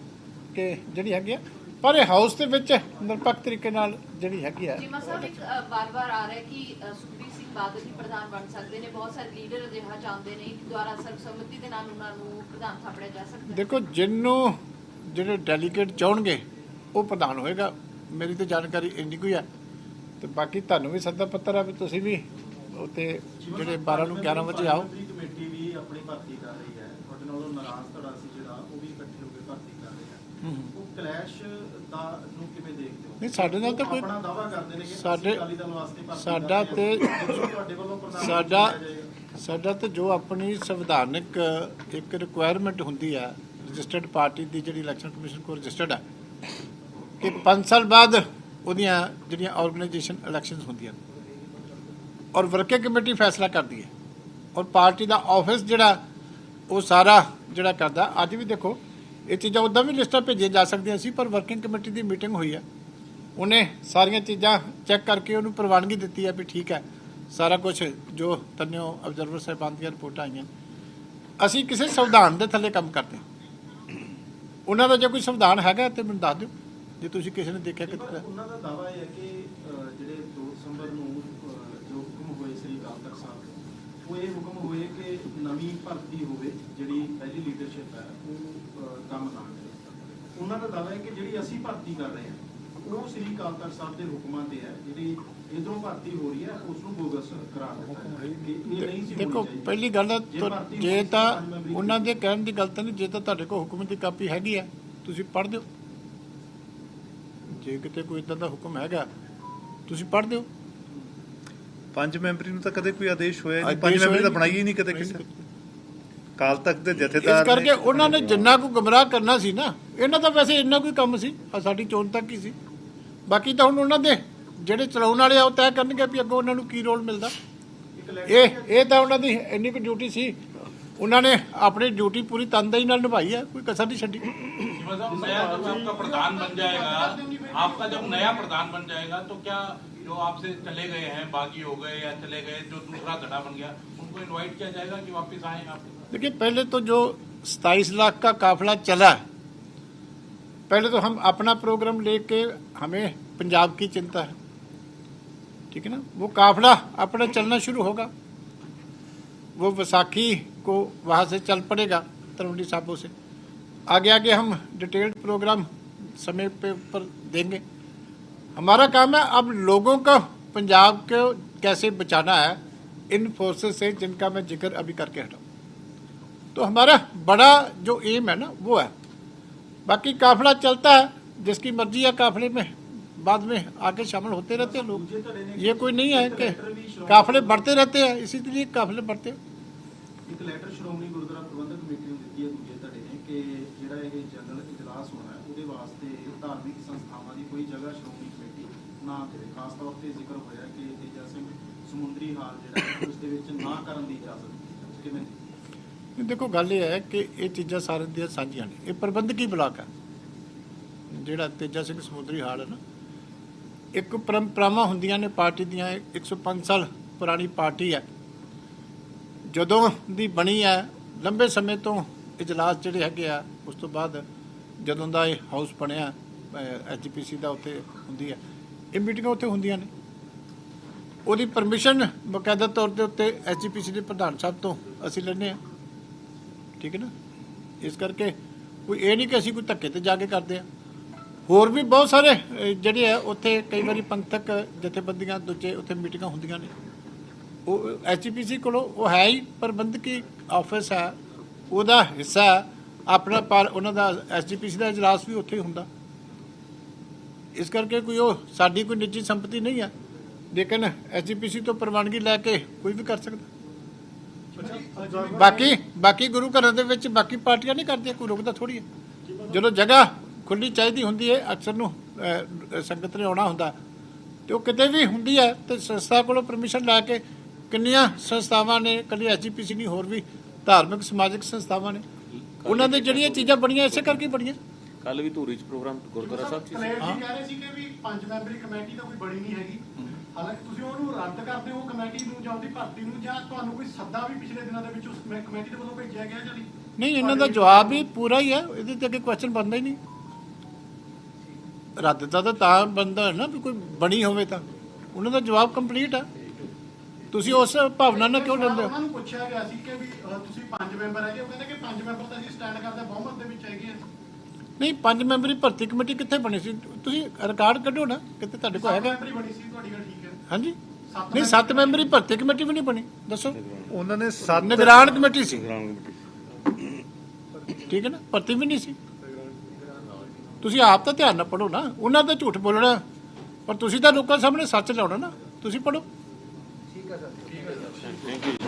Speaker 1: ਕਿ ਜਿਹੜੀ ਹੈਗੀ ਆ ਪਰ ਇਹ ਹਾਊਸ ਦੇ ਵਿੱਚ ਨਿਰਪੱਖ ਤਰੀਕੇ ਨਾਲ ਜਿਹੜੀ ਹੈਗੀ ਆ।
Speaker 5: ਚੀਮਾ ਸਾਹਿਬ ਇੱਕ ਬਾਰ-ਬਾਰ ਆ ਰਿਹਾ ਹੈ ਕਿ ਅ, ਸੁਖਬੀਰ ਸਿੰਘ ਬਾਦਲ ਹੀ ਪ੍ਰਧਾਨ ਬਣ ਸਕਦੇ ਨੇ। ਬਹੁਤ ਸਾਰੇ ਲੀਡਰ ਅਜਿਹਾ ਚਾਹੁੰਦੇ ਨੇ ਕਿ ਦੁਆਰਾ ਸਰਬਸੰਮਤੀ ਦੇ ਨਾਲ ਉਹਨਾਂ ਨੂੰ ਪ੍ਰਧਾਨ ਥਾਪੜਿਆ ਜਾ ਸਕਦਾ ਹੈ।
Speaker 1: ਦੇਖੋ ਜਿੰਨੂੰ ਜਿਹੜੇ ਡੈਲੀਗੇਟ ਚਾਹਣਗੇ ਉਹ ਪ੍ਰਧਾਨ ਹੋਏਗਾ। ਮੇਰੀ ਤਾਂ ਜਾਣਕਾਰੀ ਇੰਨੀ ਕੁ ਹੀ ਹੈ। ਤੇ ਬਾਕੀ ਤੁਹਾਨੂੰ ਵੀ ਸੱਦਾ ਪੱਤਰ ਆ ਵੀ ਤੁਸੀਂ ਵੀ ਉੱਤੇ ਜਿਹੜੇ 12 ਨੂੰ 11 ਵਜੇ ਆਓ
Speaker 6: ਕਮੇਟੀ ਵੀ ਆਪਣੀ ਭਰਤੀ ਕਰ ਰਹੀ ਹੈ ਤੁਹਾਡੇ ਨਾਲੋਂ ਨਾਰਾਜ਼ ਧੜਾ ਸੀ ਜਿਹੜਾ ਉਹ ਵੀ ਇਕੱਠੇ ਹੋ ਕੇ ਭਰਤੀ ਕਰ ਰਹੇ ਹੈ ਉਹ
Speaker 4: ਕਲੈਸ਼ ਦਾ ਨੂੰ ਕਿਵੇਂ ਦੇਖਦੇ ਹੋ
Speaker 1: ਨਹੀਂ, ਸਾਡੇ ਨਾਲ ਤਾਂ ਕੋਈ-
Speaker 4: ਆਪਣਾ ਦਾਵਾ ਕਰਦੇ ਨੇ ਕਿ
Speaker 1: ਸਾਡੇ-
Speaker 4: ਅਸੀਂ ਅਕਾਲੀ ਦਲ ਵਾਸਤੇ ਭਰਤੀ
Speaker 1: ਸਾਡਾ। ਤੇ-
Speaker 4: ਤੁਹਾਡੇ ਵੱਲੋਂ ਪ੍ਰਧਾਨ
Speaker 1: ਸਾਡਾ। ਸਾਡਾ ਤੇ ਜੋ ਆਪਣੀ ਸੰਵਿਧਾਨਕ ਇੱਕ ਰਿਕੁਆਇਰਮੈਂਟ ਹੁੰਦੀ ਹੈ ਰਜਿਸਟਰਡ ਪਾਰਟੀ ਦੀ ਜਿਹੜੀ ਇਲੈਕਸ਼ਨ ਕਮਿਸ਼ਨ ਕੋਲ ਰਜਿਸਟਰਡ ਹੈ ਕਿ 5 ਸਾਲ ਬਾਅਦ ਉਹਦੀਆਂ ਜਿਹੜੀਆਂ ਆਰਗੇਨਾਈਜੇਸ਼ਨ ਇਲੈਕਸ਼ਨਸ ਹੁੰਦੀਆਂ ਔਰ ਵਰਕਿੰਗ ਕਮੇਟੀ ਫੈਸਲਾ ਕਰਦੀ ਹੈ। ਔਰ ਪਾਰਟੀ ਦਾ ਆਫਿਸ ਜਿਹੜਾ, ਉਹ ਸਾਰਾ ਜਿਹੜਾ ਕਰਦਾ, ਅੱਜ ਵੀ ਦੇਖੋ, ਇਹ ਚੀਜ਼ਾਂ ਉਦਾਂ ਵੀ ਲਿਸਟਾਂ ਭੇਜੀਆਂ ਜਾ ਸਕਦੀਆਂ ਸੀ, ਪਰ ਵਰਕਿੰਗ ਕਮੇਟੀ ਦੀ ਮੀਟਿੰਗ ਹੋਈ ਹੈ। ਉਹਨੇ ਸਾਰੀਆਂ ਚੀਜ਼ਾਂ ਚੈੱਕ ਕਰਕੇ ਉਹਨੂੰ ਪ੍ਰਵਾਨਗੀ ਦਿੱਤੀ ਹੈ ਵੀ ਠੀਕ ਹੈ, ਸਾਰਾ ਕੁਝ ਜੋ ਤੰਨਿਓ ਆਬਜ਼ਰਵਰ ਸਾਹਿਬਾਨ ਦੀਆਂ ਰਿਪੋਰਟਾਂ ਆਈਆਂ। ਅਸੀਂ ਕਿਸੇ ਸੰਵਿਧਾਨ ਦੇ ਥੱਲੇ ਕੰਮ ਕਰਦੇ ਹਾਂ। ਉਹਨਾਂ ਦਾ ਜੇ ਕੋਈ ਸੰਵਿਧਾਨ ਹੈਗਾ ਤੇ ਮੈਨੂੰ ਦੱਸ ਦਿਓ। ਜੇ ਤੁਸੀਂ ਕਿਸੇ ਨੇ ਦੇਖਿਆ ਕਿਤੇ
Speaker 4: ਉਹਨਾਂ ਦਾ ਦਾਵਾ ਹੈ ਕਿ ਜਿਹੜੇ 2 ਦਸੰਬਰ ਨੂੰ ਜੋ ਹੁਕਮ ਹੋਏ ਸ੍ਰੀ ਅਕਾਲ ਤਖਤ ਸਾਹਿਬ ਉਹ ਇਹ ਹੁਕਮ ਹੋਏ ਕਿ ਨਵੀਂ ਭਰਤੀ ਹੋਵੇ ਜਿਹੜੀ ਪਹਿਲੀ ਲੀਡਰਸ਼ਿਪ ਹੈ ਉਹ ਕੰਮ ਨਾ ਕਰੇ। ਉਹਨਾਂ ਦਾ ਦਾਵਾ ਹੈ ਕਿ ਜਿਹੜੀ ਅਸੀਂ ਭਰਤੀ ਕਰ ਰਹੇ ਹਾਂ ਉਹ ਸ੍ਰੀ ਅਕਾਲ ਤਖਤ ਸਾਹਿਬ ਦੇ ਹੁਕਮਾਂ ਤੇ ਹੈ। ਜਿਹੜੀ ਇਧਰੋਂ ਭਰਤੀ ਹੋ ਰਹੀ ਹੈ ਉਸ ਨੂੰ ਬੋਗਸ ਕਰਾਰ ਦਿੱਤਾ ਹੈ। ਕਿ
Speaker 1: ਦੇਖੋ। ਪਹਿਲੀ ਗੱਲ
Speaker 4: ਜੇ
Speaker 1: ਤਾਂ ਉਹਨਾਂ ਦੇ ਕਹਿਣ ਦੀ ਗੱਲ ਤਾਂ ਨਹੀਂ ਜੇ ਤਾਂ ਤੁਹਾਡੇ ਕੋਲ ਹੁਕਮ ਦੀ ਕਾਪੀ ਹੈਗੀ ਆ ਤੁਸੀਂ ਪੜ੍ਹ ਦਿਓ। ਜੇ ਕਿਤੇ ਕੋਈ ਇਦਾਂ ਦਾ ਹੁਕਮ ਹੈਗਾ ਤੁਸੀਂ ਪੜ੍ਹ ਦਿਓ।
Speaker 6: ਪੰਜ ਮੈਂਬਰੀ ਨੂੰ ਤਾਂ ਕਦੇ ਕੋਈ ਆਦੇਸ਼ ਹੋਇਆ ਨਹੀਂ। ਪੰਜ ਮੈਂਬਰੀ ਤਾਂ। ਬਣਾਈ ਹੀ ਨਹੀਂ ਕਦੇ ਕਿਸੇ। ਕਾਲ ਤੱਕ ਦੇ
Speaker 1: ਇਸ
Speaker 6: ਜਥੇਦਾਰ
Speaker 1: ਕਰਕੇ ਉਹਨਾਂ ਨੇ ਜਿੰਨਾ ਕੋ ਗਮਰਾਹ ਕਰਨਾ ਸੀ ਨਾ ਇਹਨਾਂ ਦਾ ਵੈਸੇ ਇੰਨਾ ਕੋਈ ਕੰਮ ਸੀ ਆਹ ਸਾਡੀ ਚੋਣ ਤੱਕ ਹੀ ਸੀ। ਬਾਕੀ ਤਾਂ ਹੁਣ ਉਹਨਾਂ ਦੇ ਜਿਹੜੇ ਚਲਾਉਣ ਵਾਲੇ ਆ ਉਹ ਤੈਅ ਕਰਨਗੇ ਵੀ ਅੱਗੋਂ ਉਹਨਾਂ ਨੂੰ ਕੀ ਰੋਲ ਮਿਲਦਾ। ਇਹ ਇਹ ਤਾਂ ਉਹਨਾਂ ਦੀ ਇੰਨੀ ਕੁ ਡਿਊਟੀ ਸੀ। ਉਹਨਾਂ ਨੇ ਆਪਣੀ ਡਿਊਟੀ ਪੂਰੀ ਤਨਦੇਹੀ ਨਾਲ ਨਿਭਾਈ ਹੈ ਕੋਈ ਕਸਰ ਨਹੀਂ ਛੱਡੀ।
Speaker 7: नया जब आपका प्रधान बन जाएगा, आपका जब नया प्रधान बन जाएगा तो क्या जो आपसे चले गए हैं, बागी हो गए या चले गए, जो दूसरा धड़ा बन गया, उनको इनवाइट किया जाएगा कि वापस आए आप?
Speaker 1: देखिए, पहले तो जो 27 लाख का काफिला चला, पहले तो हम अपना प्रोग्राम लेके हमें पंजाब की चिंता है। ठीक है ना? वो काफिला अपना चलना शुरू होगा। वो वैसाखी को वहाँ से चल पड़ेगा तलवंडी साहबों से। आगे आगे हम डिटेल्ड प्रोग्राम समय पे पर देंगे हमारा काम है अब लोगों को पंजाब को कैसे बचाना है इन फोर्सेस से जिनका मैं जिक्र अभी करके हटा तो हमारा बड़ा जो एम है ना वो है बाकी काफिला चलता है जिसकी मर्जी है काफिले में बाद में आके शामिल होते रहते हैं
Speaker 4: ਦੂਜੇ
Speaker 1: लोग
Speaker 4: ਧੜੇ ਨੇ
Speaker 1: ये कोई नहीं है
Speaker 4: ਇੱਕ
Speaker 1: कि
Speaker 4: ਲੈਟਰ ਵੀ ਸ਼੍ਰੋਮਣੀ-
Speaker 1: काफिले बढ़ते रहते हैं इसी लिए काफिले बढ़ते हैं
Speaker 4: ਇੱਕ ਲੈਟਰ ਸ਼੍ਰੋਮਣੀ ਗੁਰਦੁਆਰਾ ਪ੍ਰਬੰਧਕ ਕਮੇਟੀ ਨੂੰ ਦਿੱਤੀ ਹੈ ਦੂਜੇ ਧੜੇ ਨੇ ਕਿ ਜਿਹੜਾ ਇਹ ਜਨਰਲ ਇਜਲਾਸ ਹੋਣਾ ਹੈ ਉਹਦੇ ਵਾਸਤੇ ਧਾਰਮਿਕ ਸੰਸਥਾਵਾਂ ਦੀ ਕੋਈ ਜਗ੍ਹਾ ਸ਼੍ਰੋਮਣੀ ਕਮੇਟੀ ਨਾ ਦੇਵੇ ਖਾਸ ਤੌਰ ਤੇ ਜ਼ਿਕਰ ਹੋਇਆ ਕਿ ਤੇਜਾ ਸਿੰਘ ਸਮੁੰਦਰੀ ਹਾਲ ਜਿਹੜਾ ਉਸ ਦੇ ਵਿੱਚ ਨਾ ਕਰਨ ਦੀ ਇਜਾਜ਼ਤ ਕਿਵੇਂ
Speaker 1: ਨਹੀਂ, ਦੇਖੋ ਗੱਲ ਇਹ ਹੈ ਕਿ ਇਹ ਚੀਜ਼ਾਂ ਸਾਰਿਆਂ ਦੀਆਂ ਸਾਂਝੀਆਂ ਨੇ। ਇਹ ਪ੍ਰਬੰਧਕੀ ਬਲਾਕ ਹੈ ਜਿਹੜਾ ਤੇਜਾ ਸਿੰਘ ਸਮੁੰਦਰੀ ਹਾਲ ਹੈ ਨਾ ਇੱਕ ਪਰੰਪਰਾਵਾਂ ਹੁੰਦੀਆਂ ਨੇ ਪਾਰਟੀ ਦੀਆਂ ਇਹ 105 ਸਾਲ ਪੁਰਾਣੀ ਪਾਰਟੀ ਹੈ। ਜਦੋਂ ਦੀ ਬਣੀ ਹੈ ਲੰਬੇ ਸਮੇਂ ਤੋਂ ਇਜਲਾਸ ਜਿਹੜੇ ਹੈਗੇ ਆ, ਉਸ ਤੋਂ ਬਾਅਦ ਜਦੋਂ ਦਾ ਇਹ ਹਾਊਸ ਬਣਿਆ ਐਚਪੀਸੀ ਦਾ ਉੱਥੇ ਹੁੰਦੀ ਹੈ ਇਹ ਮੀਟਿੰਗਾਂ ਉੱਥੇ ਹੁੰਦੀਆਂ ਨੇ। ਉਹਦੀ ਪਰਮਿਸ਼ਨ ਬਕਾਇਦਾ ਤੌਰ ਤੇ ਉੱਤੇ ਐਚਪੀਸੀ ਦੇ ਪ੍ਰਧਾਨ ਸਾਹਿਬ ਤੋਂ ਅਸੀਂ ਲੈਂਦੇ ਆ। ਠੀਕ ਹੈ ਨਾ? ਇਸ ਕਰਕੇ ਕੋਈ ਇਹ ਨਹੀਂ ਕਿ ਅਸੀਂ ਕੋਈ ਧੱਕੇ ਤੇ ਜਾ ਕੇ ਕਰਦੇ ਆ। ਹੋਰ ਵੀ ਬਹੁਤ ਸਾਰੇ ਜਿਹੜੇ ਆ, ਉੱਥੇ ਕਈ ਵਾਰੀ ਪੰਥਕ ਜਥੇਬੰਦੀਆਂ, ਦੂਜੇ ਉੱਥੇ ਮੀਟਿੰਗਾਂ ਹੁੰਦੀਆਂ ਨੇ। ਉਹ ਐਚਪੀਸੀ ਕੋਲੋਂ ਉਹ ਹੈ ਹੀ, ਪ੍ਰਬੰਧਕੀ ਆਫਿਸ ਹੈ ਉਹਦਾ ਹਿੱਸਾ ਆਪਣਾ ਪਰ ਉਹਨਾਂ ਦਾ ਐਸਜੀਪੀਸੀ ਦਾ ਇਜਲਾਸ ਵੀ ਉੱਥੇ ਹੁੰਦਾ। ਇਸ ਕਰਕੇ ਕੋਈ ਉਹ ਸਾਡੀ ਕੋਈ ਨਿੱਜੀ ਸੰਪਤੀ ਨਹੀਂ ਹੈ, ਲੇਕਿਨ ਐਸਜੀਪੀਸੀ ਤੋਂ ਪ੍ਰਵਾਨਗੀ ਲੈ ਕੇ ਕੋਈ ਵੀ ਕਰ ਸਕਦਾ। ਬਾਕੀ ਬਾਕੀ ਗੁਰੂ ਘਰਾਂ ਦੇ ਵਿੱਚ ਬਾਕੀ ਪਾਰਟੀਆਂ ਨਹੀਂ ਕਰਦੀਆਂ, ਕੋਈ ਰੁਕਦਾ ਥੋੜੀ ਹੈ। ਜਦੋਂ ਜਗ੍ਹਾ ਖੁੱਲੀ ਚਾਹੀਦੀ ਹੁੰਦੀ ਹੈ, ਅਕਸਰ ਨੂੰ ਸੰਗਤ ਨੇ ਆਉਣਾ ਹੁੰਦਾ। ਤੇ ਉਹ ਕਿਤੇ ਵੀ ਹੁੰਦੀ ਹੈ, ਤੇ ਸੰਸਥਾ ਕੋਲੋਂ ਪਰਮਿਸ਼ਨ ਲੈ ਕੇ ਕਿੰਨੀਆਂ ਸੰਸਥਾਵਾਂ ਨੇ ਕੱਲੀ ਐਜੀਪੀਸੀ ਨਹੀਂ, ਹੋਰ ਵੀ ਧਾਰਮਿਕ ਸਮਾਜਿਕ ਸੰਸਥਾਵਾਂ ਨੇ। ਉਹਨਾਂ ਦੇ ਜਿਹੜੀਆਂ ਚੀਜ਼ਾਂ ਬਣੀਆਂ ਇਸੇ ਕਰਕੇ ਬਣੀਆਂ।
Speaker 8: ਕੱਲ ਵੀ ਧੂਰੀ ਚ ਪ੍ਰੋਗਰਾਮ ਗੁਰਦੁਆਰਾ ਸਾਹਿਬ ਚ
Speaker 4: ਜੀ ਕਹਿ ਰਹੇ ਸੀ ਕਿ ਵੀ ਪੰਜ ਮੈਂਬਰੀ ਕਮੇਟੀ ਤਾਂ ਕੋਈ ਬਣੀ ਨਹੀਂ ਹੈਗੀ। ਹਾਲਾਂਕਿ ਤੁਸੀਂ ਉਹਨੂੰ ਰੱਦ ਕਰਦੇ ਹੋ ਕਮੇਟੀ ਨੂੰ ਜਾਂ ਉਹਦੀ ਭਰਤੀ ਨੂੰ ਜਾਂ ਤੁਹਾਨੂੰ ਕੋਈ ਸੱਦਾ ਵੀ ਪਿਛਲੇ ਦਿਨਾਂ ਦੇ ਵਿੱਚ ਉਸ ਕਮੇ- ਕਮੇਟੀ ਦੇ ਵੱਲੋਂ ਭੇਜਿਆ ਗਿਆ ਜਾਂ ਨਹੀਂ?
Speaker 1: ਨਹੀਂ ਇਹਨਾਂ ਦਾ ਜਵਾਬ ਹੀ ਪੂਰਾ ਹੀ ਹੈ। ਇਹਦੇ ਤੇ ਅੱਗੇ ਕੁਐਸਚਨ ਬਣਦਾ ਹੀ ਨਹੀਂ। ਰੱਦ ਦਾ ਤਾਂ ਤਾਂ ਬੰਦਾ ਹੈ ਨਾ ਵੀ ਕੋਈ ਬਣੀ ਹੋਵੇ ਤਾਂ। ਉਹਨਾਂ ਦਾ ਜਵਾਬ ਕੰਪਲੀਟ ਹੈ ਤੁਸੀਂ ਉਸ ਭਾਵਨਾ ਨਾਲ ਕਿਉਂ ਲੈਂਦੇ ਹੋ?
Speaker 4: ਉਹਨਾਂ ਨੂੰ ਪੁੱਛਿਆ ਗਿਆ ਸੀ ਕਿ ਵੀ ਅਹ, ਤੁਸੀਂ ਪੰਜ ਮੈਂਬਰ ਹੈਗੇ ਉਹ ਕਹਿੰਦੇ ਕਿ ਪੰਜ ਮੈਂਬਰ ਤਾਂ ਅਸੀਂ ਸਟੈਂਡ ਕਰਦੇ ਬਹੁਮਤ ਦੇ ਵਿੱਚ ਹੈਗੇ ਆ।
Speaker 1: ਨਹੀਂ ਪੰਜ ਮੈਂਬਰੀ ਭਰਤੀ ਕਮੇਟੀ ਕਿੱਥੇ ਬਣੀ ਸੀ? ਤੁਸੀਂ ਰਿਕਾਰਡ ਕੱਢੋ ਨਾ ਕਿਤੇ ਤੁਹਾਡੇ ਕੋਲ ਹੈਗਾ।
Speaker 4: ਮੈਂਬਰੀ ਬਣੀ ਸੀ ਤੁਹਾਡੀ ਗੱਲ ਠੀਕ ਹੈ।
Speaker 1: ਹਾਂਜੀ। ਨਹੀਂ ਸੱਤ ਮੈਂਬਰੀ ਭਰਤੀ ਕਮੇਟੀ ਵੀ ਨਹੀਂ ਬਣੀ ਦੱਸੋ।
Speaker 6: ਉਹਨਾਂ ਨੇ ਸੱਤ
Speaker 1: ਨਿਗਰਾਨ ਕਮੇਟੀ ਸੀ। ਠੀਕ ਹੈ ਨਾ ਭਰਤੀ ਵੀ ਨਹੀਂ ਸੀ। ਤੁਸੀਂ ਆਪ ਤਾਂ ਧਿਆਨ ਨਾਲ ਪੜੋ ਨਾ ਉਹਨਾਂ ਦਾ ਝੂਠ ਬੋਲਣਾ। ਪਰ ਤੁਸੀਂ ਤਾਂ ਲੋਕਾਂ ਸਾਹਮਣੇ ਸੱਚ ਲਾਉਣਾ ਨਾ ਤੁਸੀਂ ਪੜੋ
Speaker 3: ਠੀਕ ਹੈ ਸਰ
Speaker 8: ਥੈਂਕ ਯੂ